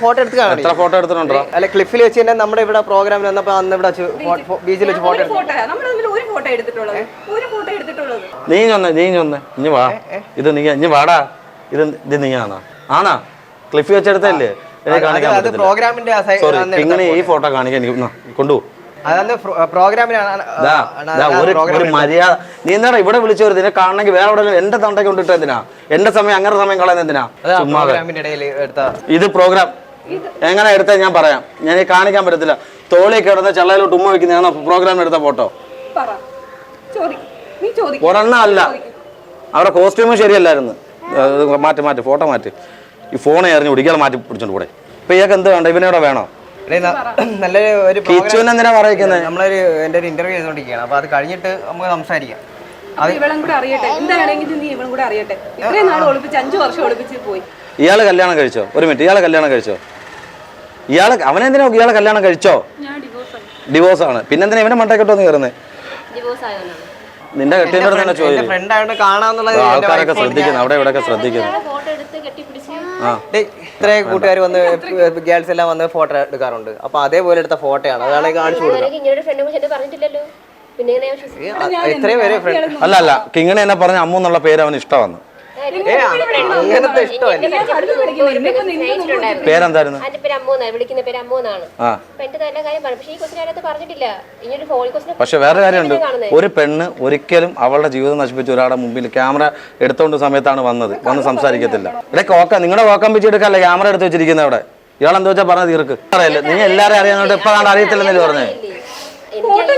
ഫോട്ടോ എടുത്ത് കാണാം. എത്ര ഫോട്ടോ എടുത്തിട്ടുണ്ടോ? അല്ല ക്ലിഫിൽ വെച്ച് തന്നെ നമ്മുടെ ഇവിടെ പ്രോഗ്രാമിൽ വന്നപ്പോൾ അന്ന് ഇവിടെ ബീച്ചിൽ വെച്ച് ഫോട്ടോ നീ ഒന്ന് നീ ഒന്ന് ഇനി വാ. ഇത് നീ ഇനി വാടാ. ഇത് ഇത് ആണോ? ആണോ ക്ലിഫ് വെച്ചെടുത്തല്ലേ അത് പ്രോഗ്രാമിന്റെ അന്ന് ഈ ഫോട്ടോ കാണിക്കാൻ എനിക്ക് കൊണ്ടുപോകും കൊണ്ടുപോ. അതന്ന് പ്രോഗ്രാമിനാണ് ദാ, ദാ ഒരു മര്യാദ നീ എന്താടാ ഇവിടെ വിളിച്ചു വരുന്നത്? നിന്നെ കാണണമെങ്കിൽ വേറെ എവിടെ എന്റെ തണ്ടൊക്കെ കൊണ്ടിട്ട് എന്തിനാ? എന്റെ സമയം അങ്ങനെ സമയം കളയുന്ന എന്തിനാ? ഇത് പ്രോഗ്രാം എങ്ങനെ എടുത്ത ഞാൻ പറയാം. ഞാൻ ഈ കാണിക്കാൻ പറ്റത്തില്ല. തോളി കിടന്ന് ചെള്ളയിലോട്ട് ഉമ്മ വെക്കുന്നതാണ് പ്രോഗ്രാം എടുത്ത ഫോട്ടോ? ഒരെണ്ണ അല്ല. അവിടെ കോസ്റ്റ്യൂമും ശരിയല്ലായിരുന്നു. മാറ്റി മാറ്റി ഫോട്ടോ മാറ്റി. ഈ ഫോൺ എറിഞ്ഞു പിടിക്കാതെ മാറ്റി പിടിച്ചോണ്ട് കൂടെ ഇപ്പൊ ഇയാൾക്ക് എന്ത് വേണ്ട? ഇവനോടെ വേണോ? നല്ലൊരു ഒരു കിച്ചുവിന് എന്തിനാ പറയിക്കുന്നത് നമ്മളൊരു എന്റെ ഒരു ഇന്റർവ്യൂ ചെയ്തുകൊണ്ടിരിക്കുകയാണ് അപ്പോൾ അത് കഴിഞ്ഞിട്ട് നമുക്ക് സംസാരിക്കാം. ഇവളും കൂടെ അറിയട്ടെ. എന്താണെങ്കിലും നീ ഇവളും കൂടെ അറിയട്ടെ. ഇത്രയും നാൾ ഒളിപ്പിച്ച് അഞ്ചു വർഷം ഒളിപ്പിച്ച് പോയി. ഇയാൾ കല്യാണം കഴിച്ചോ? ഒരു മിനിറ്റ് ഇയാളെ കല്യാണം കഴിച്ചോ? ഇയാളെ അവനെന്തിനാ ഇയാളെ കല്യാണം കഴിച്ചോ? ഡിവോഴ്സ് ആണ്. പിന്നെന്തിനാ ഇവനെ മണ്ടക്കെട്ടോ നീ കയറുന്നത് നിന്റെ കെട്ടിയുടെ തന്നെ ആൾക്കാരൊക്കെ ശ്രദ്ധിക്കുന്നു. അവിടെ ഇവിടെയൊക്കെ ശ്രദ്ധിക്കുന്നു. ഇത്രയും കൂട്ടുകാർ വന്ന് ഗേൾസ് എല്ലാം വന്ന് ഫോട്ടോ എടുക്കാറുണ്ട്. അപ്പൊ അതേപോലെ എടുത്ത ഫോട്ടോയാണ്. അതാണ് കാണിച്ചു കൊടുക്കുന്നത് ഇത്രയും പേര് അല്ല അല്ല. കിങ്ങനെ എന്നെ പറഞ്ഞ അമ്മ എന്നുള്ള പേര് അവന് ഇഷ്ടമാണ്. ഏ അങ്ങനത്തെ ഇഷ്ടമല്ല. പേരെന്തായിരുന്നു? അതിന്റെ പേര് അമ്മൂന്നാണ് വിളിക്കുന്ന പേര് അമ്മൂന്നാണ്. ആ. അപ്പൊ എന്റെ നല്ല കാര്യം പറഞ്ഞു. പക്ഷേ ഈ കൊച്ചിനെ അതിനകത്ത് പറഞ്ഞിട്ടില്ല. ഇങ്ങനൊരു ഫോൺ കൊച്ചിനെ പക്ഷെ വേറെ കാര്യമുണ്ട്. ഒരു പെണ്ണ് ഒരിക്കലും അവളുടെ ജീവിതം നശിപ്പിച്ചു ഒരാളുടെ മുമ്പിൽ ക്യാമറ എടുത്തോണ്ട് സമയത്താണ് വന്നത്. വന്ന് സംസാരിക്കത്തില്ല. ഇവിടെ കോക്ക നിങ്ങളുടെ കോക്കം പിച്ച് എടുക്കാല്ലേ ക്യാമറ എടുത്ത് വെച്ചിരിക്കുന്നത് അവിടെ? ഇയാൾ എന്താ വെച്ചാൽ പറഞ്ഞ തീർക്ക് അറിയില്ല നീ എല്ലാവരും അറിയാവുന്നതുകൊണ്ട് ഇപ്പൊ കണ്ട് അറിയത്തില്ലെന്നല്ലേ പറഞ്ഞേ?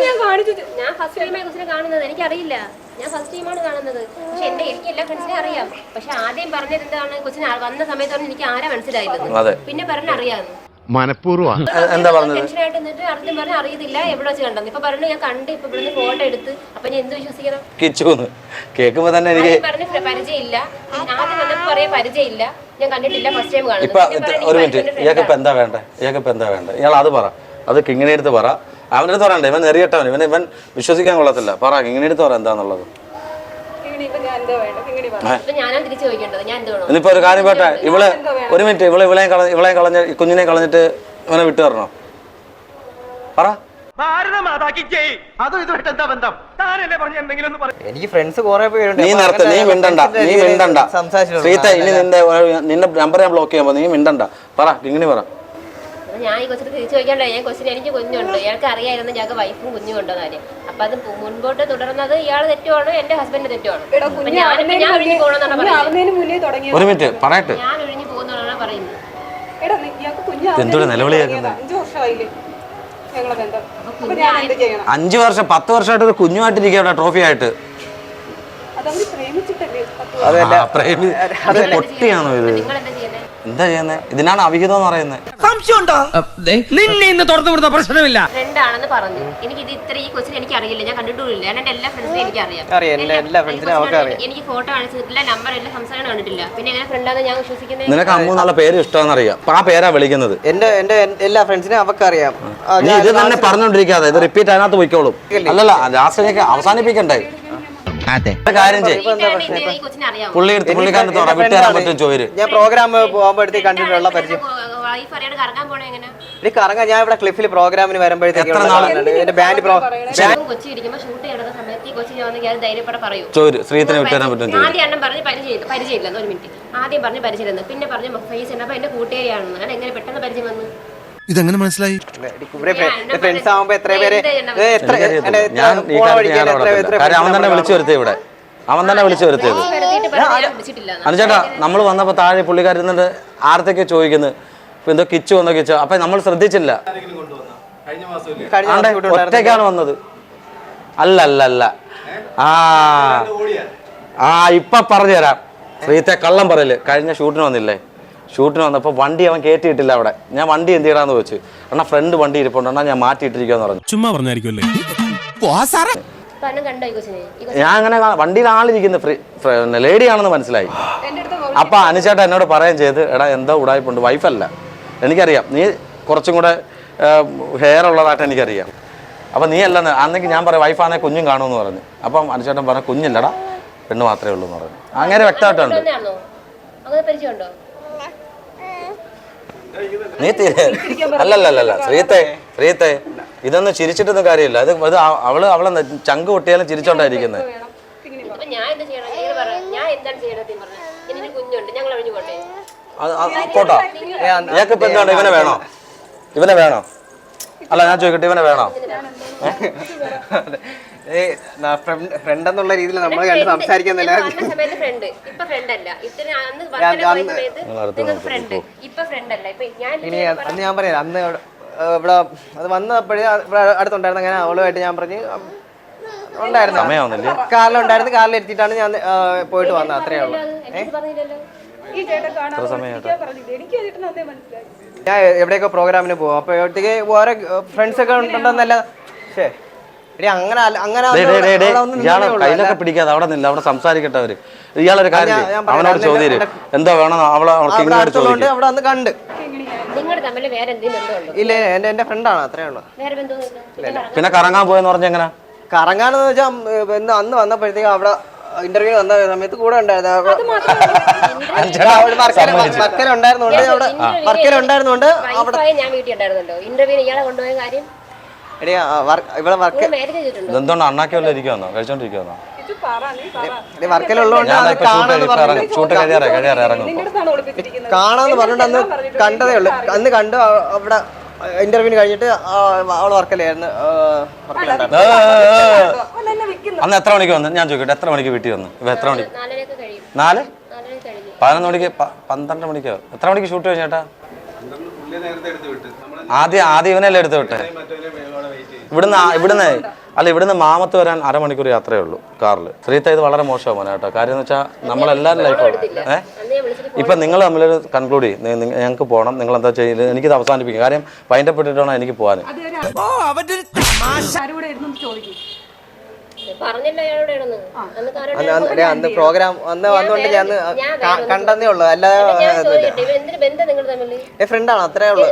ഞാൻ കാണിച്ചു ഞാൻ ഫസ്റ്റ് കൊച്ചിനെ കാണുന്നത്. എനിക്കറിയില്ല. ഞാൻ ഫസ്റ്റ് ടൈമാണ് കാണുന്നത്. പക്ഷെ എന്റെ എനിക്ക് എല്ലാ ഫ്രണ്ട്സിനെ അറിയാം. പക്ഷെ ആദ്യം പറഞ്ഞത് എന്താണ് കൊച്ചിന് വന്ന സമയത്ത് പറഞ്ഞ് എനിക്ക് ആരാ മനസ്സിലായില്ലെന്ന് പിന്നെ പറഞ്ഞ അറിയാമെന്ന് മനഃപൂർവം എന്താ പറഞ്ഞത്? ടെൻഷനായിട്ട് നിന്നിട്ട് ആദ്യം പറഞ്ഞ അറിയത്തില്ല എവിടെ വെച്ച് കണ്ടെന്ന്. ഇപ്പൊ പറഞ്ഞു ഞാൻ കണ്ട് ഇപ്പൊ ഇവിടുന്ന് ഫോട്ടോ എടുത്ത് അപ്പൊ ഞാൻ എന്ത് വിശ്വസിക്കണം? കിച്ചുന്ന്. കേൾക്കുമ്പോ തന്നെ എനിക്ക് പറഞ്ഞു പരിചയമില്ല. ആദ്യം വന്നപ്പോ പറയാ പരിചയമില്ല. ഞാൻ കണ്ടിട്ടില്ല ഫസ്റ്റ് ടൈം കാണുന്നത്. ഇപ്പൊ ഒരു മിനിറ്റ്. ഇയാൾക്ക് ഇപ്പൊ എന്താ വേണ്ടേ? ഇയാൾക്ക് ഇപ്പൊ എന്താ വേണ്ടേ? ഇയാൾ അത് പറ. അത് കിങ്ങിനെ എടുത്ത് പറ. അവന്റെ അടുത്ത് പറയണ്ടേ ഇവൻ നെറിയട്ടവൻ ഇവൻ ഇവൻ വിശ്വസിക്കാൻ കൊള്ളത്തില്ല. പറ ഇങ്ങനെ എടുത്ത് പറ. എന്താന്നുള്ളത് ഇനിയിപ്പോ ഒരു കാര്യം പോട്ടെ ഇവൾ ഒരു മിനിറ്റ്. ഇവൾ ഇവളെ കളഞ്ഞ് ഇവളെ കളഞ്ഞ് കുഞ്ഞിനെ കളഞ്ഞിട്ട് ഇവനെ വിട്ടു തരണോ? പറ. എനിക്ക് ഫ്രണ്ട്സ് കുറെ പേരുണ്ട്. നീ നിർത്ത. നീ മിണ്ടണ്ട. നീ മിണ്ടണ്ട. ശ്രീത്ത ഇനി നിന്റെ നിന്റെ നമ്പർ ഞാൻ ബ്ലോക്ക് ചെയ്യാൻ നീ മിണ്ടണ്ട. പറ ഇങ്ങനെ പറ. ഞാൻ ഈ കൊച്ചിന് തിരിച്ചു ചോദിക്കാണ്ടോ ഞാൻ കൊച്ചിന് എനിക്ക് കുഞ്ഞുണ്ട്. ഇയാൾക്ക് അറിയായിരുന്നു ഞങ്ങൾക്ക് വൈഫും കുഞ്ഞും ഉണ്ടോ കാര്യം. അപ്പൊ അത് മുൻപോട്ട് തുടർന്നത് ഇയാൾ തെറ്റുമാണ് എന്റെ ഹസ്ബൻഡ് തെറ്റുമാണ് ഞാൻ ഒഴിഞ്ഞു പോകണമെന്നാണ് കുഞ്ഞ് പറയുന്നത്. ആവുന്നതിന് മുന്നേ ഒരു മിനിറ്റ് പറയട്ടെ. ഞാൻ ഒഴിഞ്ഞു പോകുന്നതാണ് പറയുന്നത്. അഞ്ച് ബന്ധം. അപ്പൊ ഞാൻ എന്ത് ചെയ്യണം? അഞ്ചു വർഷം പത്ത് വർഷമായിട്ട് ഒരു കുഞ്ഞുമായിട്ടിരിക്കുക ട്രോഫി ആയിട്ട് പൊട്ടിയാണോ ഇത്? നിങ്ങൾ എന്താ ചെയ്യുന്നത് എന്താ ചെയ്യുന്നത് ഇതിനാണ് അവിഹിതം എന്ന് പറയുന്നത്. നിന്നെ ഇന്ന് തുറന്നു വിടുന്ന പ്രശ്നമില്ല. പറഞ്ഞു. എനിക്ക് ഇത് ഇത്ര ഈ കൊച്ചിനെ എനിക്ക് അറിയില്ല ഞാൻ കണ്ടിട്ടില്ല ഞാൻ എന്റെ എല്ലാ ഫ്രണ്ട്സിനും എനിക്ക് അറിയാം. എനിക്ക് ഫോട്ടോ കാണിച്ചിട്ടില്ല നമ്പർ എല്ലാം സംസാരം കണ്ടിട്ടില്ല. പിന്നെ എങ്ങനെ ഫ്രണ്ടാന്ന് ഞാൻ വിശ്വസിക്കുന്നത് നിനക്ക് അമ്മു എന്നുള്ള പേര് ആ പേരാ വിളിക്കുന്നത്. എന്റെ എന്റെ എല്ലാ ഫ്രണ്ട്സിനും അവക്കറിയാം. നീ ഇത് തന്നെ പറഞ്ഞോണ്ടിരിക്കാതെ ഇത് റിപ്പീറ്റ് അതിനകത്ത് പോയിക്കോളും. അല്ലല്ല അവസാനിപ്പിക്കണ്ടേ? കാര്യം ചെയ്യും. ഈ കൊച്ചിനെ അറിയാം പുള്ളി എടുത്ത് പുള്ളിക്കാരൻ വിട്ടുതരാൻ friend പറ്റും ചോര്. ഞാൻ പ്രോഗ്രാം പോകുമ്പോഴത്തേക്ക് കണ്ടിട്ടുള്ള പരിചയം. വൈഫ് അറിയാണ്ട് കറങ്ങാൻ പോണേ എങ്ങനെ? എനിക്ക് കറങ്ങാൻ ഞാൻ ഇവിടെ ക്ലിഫിൽ പ്രോഗ്രാമിന് വരുമ്പോഴത്തേക്ക് എത്ര ഇവിടെ നാൾ? എന്റെ ബാൻഡ് പ്രോ ഞാനും കൊച്ചി ഇരിക്കുമ്പോ ഷൂട്ട് ചെയ്യുന്ന സമയത്ത് ഈ കൊച്ചിനെ വന്ന് ഞാൻ ധൈര്യപ്പെടെ പറയൂ. ചോര് ശ്രീത്തിനെ വിട്ടുതരാൻ പറ്റും ചോര്? ആദ്യം എണ്ണം പറഞ്ഞ് പരിചയം പരിചയമില്ലെന്ന് ഒരു മിനിറ്റ് ആദ്യം പറഞ്ഞ് പരിചയമില്ലെന്ന് പിന്നെ പറഞ്ഞ് ഫേസ് എന്നപ്പോ എന്റെ കൂട്ടുകാരിയാണെന്ന്. ഞാൻ എങ്ങനെ പെട്ടെന്ന് പരിചയം വന്ന്? ഇതെങ്ങനെ മനസ്സിലായി? ഫ്രണ്ട്സ് ആവുമ്പോ എത്ര പേര് ഏ, എത്ര ഞാൻ ഈ പോണ കാര്യത്തിൽ വഴിക്ക് ഞാൻ എത്ര ഇടപെടത്തില്ല. എത്ര കാര്യം അവൻ തന്നെ നമ്മൾ വിളിച്ചു വരുത്തിയത് ഇവിടെ. അവൻ തന്നെ വിളിച്ചു വരുത്തിയത് വെറുതെ പറഞ്ഞ് ഞാൻ വിളിച്ചിട്ടില്ല. അനുചേട്ടാ നമ്മൾ വന്നപ്പോൾ താഴെ പുള്ളിക്കാരി നിന്നിട്ട് ആർക്കൊക്കെ ചോദിക്കുന്നത് എന്തോ കിച്ചു വന്നോ കിച്ചു. അപ്പൊ നമ്മൾ ശ്രദ്ധിച്ചില്ല. ഒറ്റയ്ക്കാണ് വന്നത്. അല്ല അല്ല അല്ല ആ ആ ഇപ്പൊ പറഞ്ഞുതരാം. ശ്രീത്തെ കള്ളം പറയൽ. കഴിഞ്ഞ ഷൂട്ടിന് വന്നില്ലേ? ഷൂട്ടിന് വന്നപ്പോൾ വണ്ടി അവൻ കയറ്റിയിട്ടില്ല അവിടെ. ഞാൻ വണ്ടി എന്ത് ചെയ്യാന്ന് വെച്ചു എന്നാ ഫ്രണ്ട് വണ്ടി ഇരിപ്പുണ്ട്. എന്നാ ഞാൻ മാറ്റിയിട്ടിരിക്കാന്ന് പറഞ്ഞു. ചുമ്മാ പറഞ്ഞായിരിക്കുമല്ലേ ഞാൻ അങ്ങനെ. വണ്ടിയിൽ ആളിരിക്കുന്ന ലേഡിയാണെന്ന് ലേഡി ആണെന്ന് മനസ്സിലായി. അപ്പൊ അനുചേട്ടൻ എന്നോട് പറയുകയും ചെയ്ത് എടാ എന്തോ ഉടായ്പുണ്ട്. വൈഫല്ല എനിക്കറിയാം. നീ കുറച്ചും കൂടെ ഹെയർ ഉള്ളതായിട്ട് എനിക്കറിയാം. അപ്പം നീ അല്ല അന്നെങ്കിൽ ഞാൻ പറയാം വൈഫാണെ കുഞ്ഞും കാണുമെന്ന് പറഞ്ഞു. അപ്പം അനുചേട്ടൻ പറഞ്ഞു കുഞ്ഞില്ലടാ പെണ്ണ് മാത്രമേ ഉള്ളൂ എന്ന് പറഞ്ഞു. അങ്ങനെ വ്യക്തമായിട്ടുണ്ട്. നീ അല്ലല്ലല്ല ശ്രീത്തെ ശ്രീത്തെ ഇതൊന്നും ചിരിച്ചിട്ടൊന്നും കാര്യമില്ല. അത് അത് അവ- അവൾ അവളെ ചങ്ക് പൊട്ടിയാലും ചിരിച്ചോണ്ടായിരിക്കുന്നത് ഞാൻ എന്താ ചെയ്യണം നിങ്ങൾ പറ ഞാൻ എന്താണ് ചെയ്യണത് പറഞ്ഞു. കുഞ്ഞുണ്ട് ഞങ്ങൾ ഒഴിഞ്ഞു പോട്ടെ. പോട്ടോ. ഇയാൾക്ക് ഇപ്പൊ എന്താണ് ഇവനെ വേണോ? ഇവനെ വേണോ? അല്ല ഞാൻ ചോദിക്കട്ടെ ഇവനെ വേണോ? ഫ്രണ്ട് എന്നുള്ള രീതിയിൽ നമ്മൾ കണ്ട് സംസാരിക്കുന്നില്ല വന്ന സമയത്ത് ഫ്രണ്ട് ഇപ്പൊ ഫ്രണ്ട് അല്ല. ഇത്ര അന്ന് വർക്കല പോയ സമയത്ത് ഫ്രണ്ട് ഇപ്പൊ ഫ്രണ്ട് അല്ല. ഇപ്പൊ ഞാൻ ഇനി അന്ന് ഞാൻ പറയാം. അന്ന് ഇവിടെ, അത് വന്നപ്പോഴേ ഇവിടെ അടുത്തുണ്ടായിരുന്നു. അങ്ങനെ അവളുമായിട്ട് ഞാൻ പറഞ്ഞ് ഉണ്ടായിരുന്നു. കാലിലുണ്ടായിരുന്നു എത്തിയിട്ടാണ് ഞാൻ പോയിട്ട് വന്നത്. അത്രേ ഉള്ളൂ. ഏഹ് ഈ ചേട്ടൻ കാണാൻ വിളിക്കാൻ പറഞ്ഞില്ല? എനിക്ക് ചേട്ടൻ അതേ മനസ്സിലായി. ഞാൻ എവിടെയൊക്കെ പ്രോഗ്രാമിന് പോകും അപ്പോഴത്തേക്ക് വേറെ ഫ്രണ്ട്സ് ഒക്കെ ഉണ്ടെന്നല്ല ശേ അങ്ങനെ അങ്ങനെ അവിടെ ഒന്നും ഇയാളെ നിന്നേ കയ്യിലൊക്കെ പിടിക്കാതെ അവിടെ നില്ല അവിടെ സംസാരിക്കട്ടെ അവർ. ഇയാളൊരു കാര്യം. അവനോട് ചോദ്യം എന്തോ വേണം അവളെ ചോദിക്കും. അവിടെ കണ്ട്. ഇല്ല എന്റെ എന്റെ ഫ്രണ്ടാണ് അത്രേ ഉള്ളൂ. പിന്നെ കറങ്ങാൻ പോയെന്ന് പറഞ്ഞ എങ്ങനെ? കറങ്ങാനെന്ന് വെച്ചാൽ അന്ന് വന്നപ്പോഴത്തേക്ക് അവിടെ ഇന്റർവ്യൂ വന്ന സമയത്ത് കൂടെ ഉണ്ടായിരുന്നു. അവിടെ വർക്കല ഉണ്ടായിരുന്നോണ്ട് വൈഫായി ഞാൻ വീട്ടിൽ ഉണ്ടായിരുന്നല്ലോ ഇന്റർവ്യൂവിന് ഇയാളെ കൊണ്ടുപോയ കാര്യം? ഇവിടെ വർക്ക് അണ്ണാക്കി വല്ല ഇരിക്കുവാന്നോ? കഴിച്ചോണ്ടിരിക്കുവാന്നോ? കാണാന്ന് പറഞ്ഞിട്ട് അന്ന് കണ്ടതേ ഉള്ളു. അന്ന് കണ്ടു അവിടെ ഇന്റർവ്യൂവിന് കഴിഞ്ഞിട്ട് അവൾ അവൾ വർക്കലായിരുന്നു വർക്കല ഉണ്ടായിരുന്നു ഏ, ഏ, ഏ. അവൻ എന്നെ വിൽക്കുന്നു. അന്ന് എത്ര മണിക്ക് വന്നു? ഞാൻ ചോദിക്കട്ടെ എത്ര മണിക്ക് വീട്ടിൽ വന്നു? ഇവ എത്ര മണിക്ക്? നാല്? പതിനൊന്ന് മണിക്ക് പന്ത്രണ്ട് മണിക്കോ? എത്ര മണിക്ക് ഷൂട്ട് കഴിഞ്ഞേട്ടാ ആദ്യം ആദ്യം ഇവനല്ലേ എടുത്ത് വിട്ടെ? ഇവിടുന്ന് ഇവിടുന്ന് അല്ല ഇവിടുന്ന് മാമത്ത് വരാൻ അരമണിക്കൂർ യാത്രയേ ഉള്ളൂ കാറിൽ. ശ്രീത്ത ഇത് വളരെ മോശമാണ് മോനെ കേട്ടോ. കാര്യം എന്ന് വെച്ചാൽ നമ്മളെല്ലാവരും ലൈഫാണ് ഏഹ് ഇപ്പം നിങ്ങൾ തമ്മിലൊരു കൺക്ലൂഡ് ചെയ്യും. ഞങ്ങൾക്ക് പോകണം നിങ്ങൾ എന്താ ചെയ്യുന്നത് എനിക്കിത് അവസാനിപ്പിക്കും. കാര്യം പൈന്റപ്പെട്ടിട്ട് വേണം എനിക്ക് പോകാൻ അന്ന് അന്ന് അന്ന് അന്ന് പ്രോഗ്രാം അന്ന് വന്നുകൊണ്ട് ഞാൻ കണ്ടെന്നേ ഉള്ളൂ. അല്ല ഞാൻ ചോദിക്കട്ടെ ഇവ ബന്ധം നിങ്ങൾ തമ്മിൽ ഏ ഫ്രണ്ടാണ് അത്രേ ഉള്ളൂ.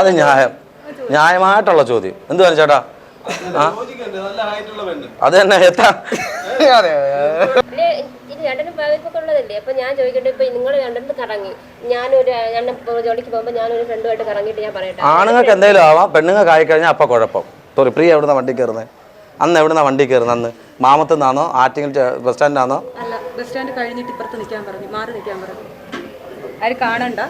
അത് ന്യായം. ന്യായമായിട്ടുള്ള ചോദ്യം. എന്ത് പറഞ്ഞു ചേട്ടാ? അത് തന്നെ എത്താ അതെ പിന്നെ ഇത് രണ്ടിനും വൈഫൊക്കെ ഉള്ളതല്ലേ? അപ്പൊ ഞാൻ ചോദിക്കട്ടെ ഇപ്പൊ നിങ്ങൾ രണ്ടിനും കറങ്ങി. ഞാനൊരു ഞാൻ ജോലിക്ക് പോകുമ്പോ ഞാനൊരു ഫ്രണ്ടുമായിട്ട് കറങ്ങിയിട്ട് ഞാൻ പറയട്ടെ. ആണുങ്ങൾക്ക് എന്തെങ്കിലും ആവാം പെണ്ണുങ്ങൾക്ക് ആയിക്കഴിഞ്ഞാൽ അപ്പൊ കുഴപ്പം. സോറി പ്രിയ എവിടുന്ന വണ്ടി കയറുന്നത് അന്ന് എവിടുന്ന വണ്ടി കയറുന്നത് അന്ന്? മാമത്ത് നിന്നാണോ ആറ്റിങ്ങൽ ബസ് സ്റ്റാൻഡിനാണോ അല്ല ബസ് സ്റ്റാൻഡ് കഴിഞ്ഞിട്ട് ഇപ്പുറത്ത് നിൽക്കാൻ പറഞ്ഞു മാറി നിൽക്കാൻ പറഞ്ഞു. ആര് കാണണ്ട.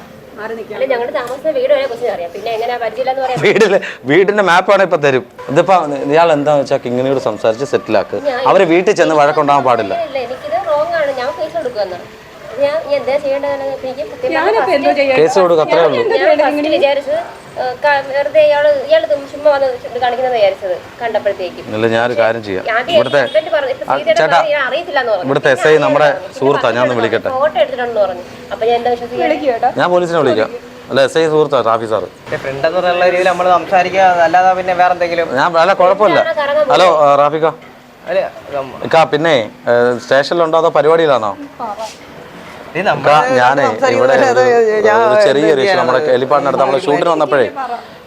ഞങ്ങളുടെ താമസ വീട് വരെ കൊച്ചിനെ അറിയാം. പിന്നെ എങ്ങനെയാ പരിചയമില്ലെന്ന് പറയാം വീട്ടിൽ വീടിന്റെ മാപ്പാണ് ഇപ്പൊ തരും. ഇതിപ്പോ ഇയാൾ എന്താന്ന് വെച്ചാൽ കിങ്ങിനിയോട് സംസാരിച്ച് സെറ്റിലാക്ക് അവർ വീട്ടിൽ ചെന്ന് വഴക്കുണ്ടാവാൻ പാടില്ല. ഇല്ല എനിക്കിത് റോങ് ആണ്. ഞാൻ ഞാൻ ഞാൻ എന്താ ചെയ്യേണ്ടതെന്ന് എനിക്ക് കൃത്യം ഞാനിപ്പോ എന്തോ ചെയ്യാ കേസ് കൊടുക്കുക അത്രേ ഉള്ളൂ. ഞാൻ ഫസ്റ്റ് വിചാരിച്ചത് ഏഹ്, ക- വെറുതെ ഇയാൾ ഇയാൾ ചുമ്മാ വന്ന് ഇത് കാണിക്കുന്നത് വിചാരിച്ചത് കണ്ടപ്പോഴത്തേക്കും. ഇല്ല ഞാനൊരു കാര്യം ചെയ്യാം. ആദ്യം ഇവിടുത്തെ ഹസ്ബൻഡ് പറഞ്ഞു ഇപ്പൊ ആ, ശ്രീധരൻ ചേട്ടാ പറഞ്ഞു, ഞാൻ അറിയത്തില്ലെന്ന് പറഞ്ഞു. ഇവിടുത്തെ എസ് ഐ നമ്മുടെ സുഹൃത്താ ഞാൻ ഒന്ന് വിളിക്കട്ടെ. ഫോട്ടോ എടുത്തിട്ടുണ്ടെന്ന് പറഞ്ഞു. അപ്പൊ ഞാൻ എന്താ ഞാൻ പോലീസിനെ വിളിക്കാം. അല്ല എസ് ഐ സുഹൃത്താ ട്രാഫിക് സാറ്. ഫ്രണ്ട് എന്ന് രീതിയിൽ നമ്മൾ സംസാരിക്കുക അല്ലാതെ പിന്നെ വേറെ എന്തെങ്കിലും ഞാൻ അല്ല കുഴപ്പമില്ല. ഹലോ റാഫിക്ക. അല്ല നം- ഇക്കാ പിന്നെ സ്റ്റേഷനിലുണ്ടോ അതോ പരിപാടിയിലാണോ? ഞാനേ ഇവിടെ ഒരു- ചെറിയൊരു ഇഷ്യൂ നമ്മുടെ? എലിപ്പാടിനടുത്ത് നമ്മൾ ഷൂട്ടിന് വന്നപ്പോഴേ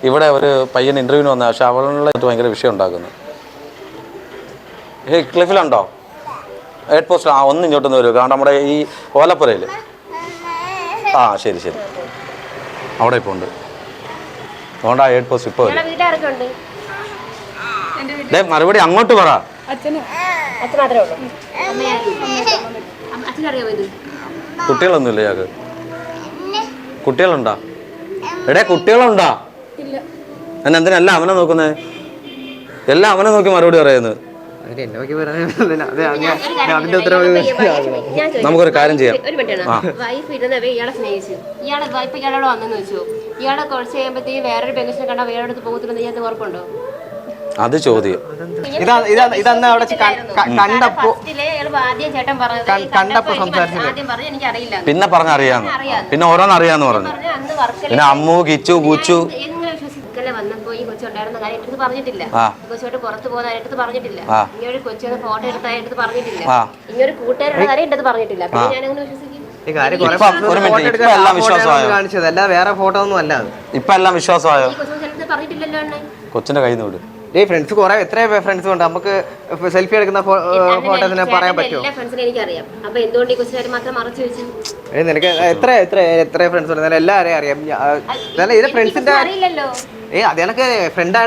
ഇവിടെ ഒരു പയ്യൻ ഇന്റർവ്യൂവിന് വന്ന പക്ഷെ അവളിലായിട്ട് ഭയങ്കര വിഷയം ഉണ്ടാക്കുന്നു. ഏ ക്ലിഫിലുണ്ടോ? ഹെഡ് പോസ്റ്റ് ആ ഒന്ന് ഇങ്ങോട്ടൊന്ന് വരും. കാരണം നമ്മുടെ ഈ ഓലപ്പുരയിൽ ആ ശരി ശരി. അവിടെ ഇപ്പോൾ ഉണ്ട്. അതുകൊണ്ട് ആ ഹെഡ് പോസ്റ്റ് ഇപ്പോൾ വരും മറുപടി അങ്ങോട്ട് പറ. അച്ഛന് അച്ഛൻ മാത്രമേ ഉള്ളൂ. അമ്മയാ അച്ഛനറിയാമോ ഇത്? കുട്ടികളൊന്നുമില്ല ഞങ്ങൾക്ക് കുട്ടികളുണ്ടോ? എടേ കുട്ടികളുണ്ടോ? എന്നെ എന്തിനല്ല അവനെ നോക്കുന്നേ? എല്ലാം അവനെ നോക്കി മറുപടി പറയുന്നത്? നമുക്കൊരു കാര്യം ചെയ്യാം. ഒരു മിനിറ്റ് വൈഫ് ഇരുന്നവേ ഇയാളെ സ്നേഹിച്ചു. ഇയാളെ വൈഫ് ഇയാളോട് വന്നെന്ന് വെച്ചു. ഇയാളെ കുറച്ച് കഴിയുമ്പോഴത്തേക്ക് വേറൊരു പെൻഷൻ കണ്ടാൽ വേറെ അടുത്ത് പോകത്തില്ലെന്ന് ഞാൻ ഉറപ്പുണ്ടോ? അത് ചോദ്യം. ക- പിന്നെ പറഞ്ഞറിയാന്ന് പിന്നെ ഓരോന്നറിയാന്ന് പറഞ്ഞു. പറഞ്ഞു പിന്നെ അമ്മു കിച്ചു കൂച്ചു. വന്നപ്പോ ഈ കൊച്ചുണ്ടായിരുന്ന കാര്യം എടുത്ത് പറഞ്ഞിട്ടില്ല. ആ. പുറത്ത് പോകുന്ന എടുത്ത് പറഞ്ഞിട്ടില്ല. കൊച്ചു ഫോട്ടോ എടുത്ത് പറഞ്ഞിട്ടില്ല. കൂട്ടുകാരുടെ കാര്യം എടുത്ത് പറഞ്ഞിട്ടില്ല. പിന്നെ ഞാൻ അങ്ങനെ വിശ്വസിക്കും? ഈ കാര്യം കുറെ ഇപ്പം ഒരു മിനിറ്റ്, ഫോട്ടോ എല്ലാം ആ photo വിശ്വാസമായോ? അല്ല വേറെ ഫോട്ടോ ഒന്നും അത്. ഇപ്പൊ എല്ലാം വിശ്വാസമായോ? ഈ കൊച്ചു പറഞ്ഞിട്ടില്ലല്ലോ അണ്ണൻ കൊച്ചിന്റെ കയ്യിൽ നിന്ന് വിട്. ഈ ഫ്രണ്ട്സ് കുറെ എത്ര ഫ്രണ്ട്സ് ഉണ്ട് നമുക്ക് സെൽഫി എടുക്കുന്ന ഫോട്ടോ തന്നെ പറയാൻ പറ്റുമോ? എല്ലാ ഫ്രണ്ട്സിനെ എനിക്കറിയാം. അപ്പൊ എന്തുകൊണ്ട് ഈ കൊച്ചുകാർ മാത്രം മറച്ചു വെച്ചു? ഏയ് നിനക്ക് എത്ര എത്ര എത്ര ഫ്രണ്ട്സ് ഉണ്ട്? എല്ലാവരെയും അറിയാം. എന്നാലും ഇത് ഫ്രണ്ട്സിന്റെ അറിയില്ലല്ലോ. ഏ അത് എനിക്ക്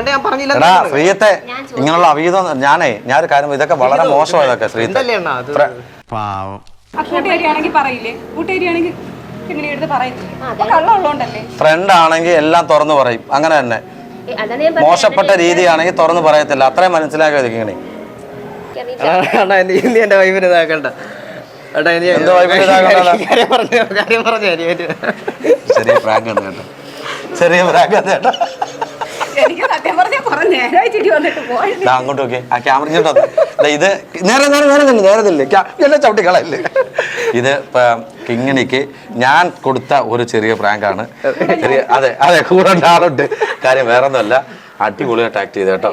ഞാൻ പറഞ്ഞില്ല. ശ്രീയത്തെ ഇങ്ങനെയുള്ള അവീതം ഞാനേ ഒരു കാര്യം ഇതൊക്കെ വളരെ മോശമാണ് ഇതൊക്കെ ശ്രീയത്തെ. അണ്ണാ? അത് പാവം. കൂട്ടുകാരിയാണെങ്കിൽ പറയില്ലേ? കൂട്ടുകാരിയാണെങ്കിൽ ഫ്രണ്ട് ആണെങ്കിൽ എല്ലാം തുറന്നു പറയും. അങ്ങനെ തന്നെ. മോശപ്പെട്ട രീതിയാണെങ്കിൽ തുറന്ന് പറയത്തില്ല. അത്രയും മനസ്സിലാക്കി ഇങ്ങനെ എനിക്കറിയില്ല. അണ്ണാ നീ നീ എന്റെ വൈഫിനെ ഇതാക്കണ്ട. ഇനി ചെറിയ പ്രാങ്ക് കേട്ടോ. ചെറിയ പ്രാങ്ക് കേട്ടോ. എനിക്ക് സത്യം പറഞ്ഞാൽ കുറെ നേരമായി ചിരി വന്നിട്ട് ദാ അങ്ങോട്ട് നോക്കി ആ ക്യാമറ ഇങ്ങോട്ട് വന്നേ. ദാ ഇത് നേരെ നേരെ നേരെ തന്നെ നേരെ തന്നെ ചവിട്ടി കളയല്ലേ ഇത് കിങ്ങിണിക്ക് ഞാൻ കൊടുത്ത ഒരു ചെറിയ പ്രാങ്കാണ് ചെറിയ അതെ അതെ കൂടെ ആളുണ്ട് കാര്യം വേറെ ഒന്നുമല്ല അടിപൊളിയായിട്ട് ആക്ട് ചെയ്ത് കേട്ടോ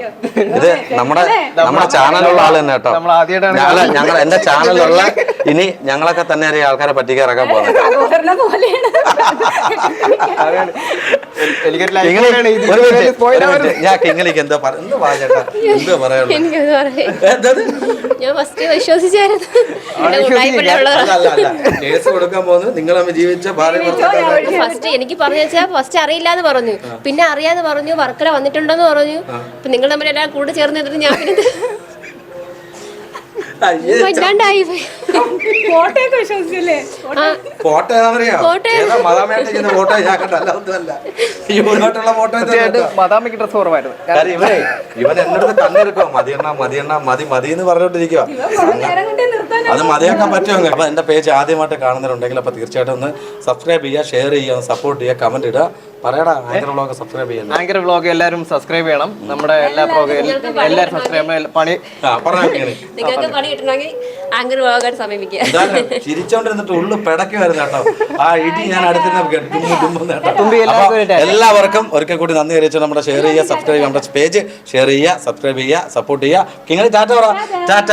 ഇത് നമ്മുടെ നമ്മുടെ ചാനലുള്ള ആൾ തന്നെ കേട്ടോ നമ്മൾ ഞങ്ങൾ ഞങ്ങൾ എന്റെ ചാനലിലുള്ള ഇനി ഞങ്ങളൊക്കെ തന്നെ ആയിരിക്കും ആൾക്കാരെ പറ്റിക്കാറൊക്കെ പോകുന്നത് സഹോദരനെ പോലെയാണ് എന്തോ പറ- എന്തോ പറയാ ചേട്ടാ. എന്തോ പറയാനുള്ളത് എനിക്കത് പറയാം ഞാൻ ഫസ്റ്റ് വിശ്വസിച്ചായിരുന്നു. കേസ് കൊടുക്കാൻ പോകുന്നത് നിങ്ങൾ ജീവിച്ച ഫസ്റ്റ് എനിക്ക് പറഞ്ഞു വെച്ചാൽ ഫസ്റ്റ് അറിയില്ലാന്ന് പറഞ്ഞു. പിന്നെ അറിയാന്ന് പറഞ്ഞു വർക്കല വന്നിട്ടുണ്ടെന്ന് പറഞ്ഞു. നിങ്ങൾ തമ്മിൽ എല്ലാം കൂടെ ചേർന്ന് ഞാൻ പിന്നെ അയ്യേ. ഇല്ലാണ്ടായി പോയി. ഫോട്ടോയൊക്കെ വിശ്വസിച്ചല്ലേ? ആ, ഫോട്ടോ ഏതാണെന്നറിയോ? ഫോട്ടോ ഏതാ മദാമയായിട്ട് ചെയ്യുന്ന ഫോട്ടോ ഞാൻ കണ്ട അല്ല ഒന്നുമല്ല ഇവനായിട്ടുള്ള ഫോട്ടോ ഇതൊന്നും തീർച്ചയായിട്ടും കേട്ടോ. മദാമയ്ക്ക് ഡ്രസ് കുറവായിരുന്നു. കാര്യം ഇവനെ ഇവൻ എന്നടുത്ത് കണ്ണെടുക്കുക മതിയെണ്ണ മതിയെണ്ണ മതി മതി എന്ന് പറഞ്ഞോണ്ടിരിക്കുക നേരം കൊണ്ടേ നിർത്താൻ അത് മതിയാക്കാൻ പറ്റുമെങ്കിൽ അപ്പൊ എന്റെ പേജ് ആദ്യമായിട്ട് കാണുന്നവരുണ്ടെങ്കിൽ അപ്പൊ തീർച്ചയായിട്ടും ഒന്ന് സബ്സ്ക്രൈബ് ചെയ്യുക ഷെയർ ചെയ്യുക സപ്പോർട്ട് ചെയ്യുക കമന്റ് ഇടുക. പറയടാ ആങ്കർ വ്ളോഗ് സബ്സ്ക്രൈബ് ചെയ്യണം ആങ്കർ വ്ളോഗ് എല്ലാവരും സബ്സ്ക്രൈബ് ചെയ്യണം. നമ്മുടെ എല്ലാ പ്രോഗ്രാം എല്ലാവരും സബ്സ്ക്രൈബ് ചെയ്യണം പണി നിങ്ങൾക്ക് പണി കിട്ടണമെങ്കിൽ ആങ്കർ പോകാൻ സമീപിക്കുക. എന്തായാലും ചിരിച്ചോണ്ടിരുന്നിട്ട് ഉള്ളു കേട്ടോ ആ ഇടി ഞാൻ അടുത്തിരുന്ന എല്ലാവർക്കും. ഒരിക്കൽ കൂടി നന്ദി അറിയിച്ചു നമ്മുടെ ഷെയർ ചെയ്യുക സബ്സ്ക്രൈബ് നമ്മുടെ പേജ് ഷെയർ ചെയ്യുക സബ്സ്ക്രൈബ് ചെയ്യുക സപ്പോർട്ട് ചെയ്യുക. കിങ്ങനെ ടാറ്റ പറ. ടാറ്റ.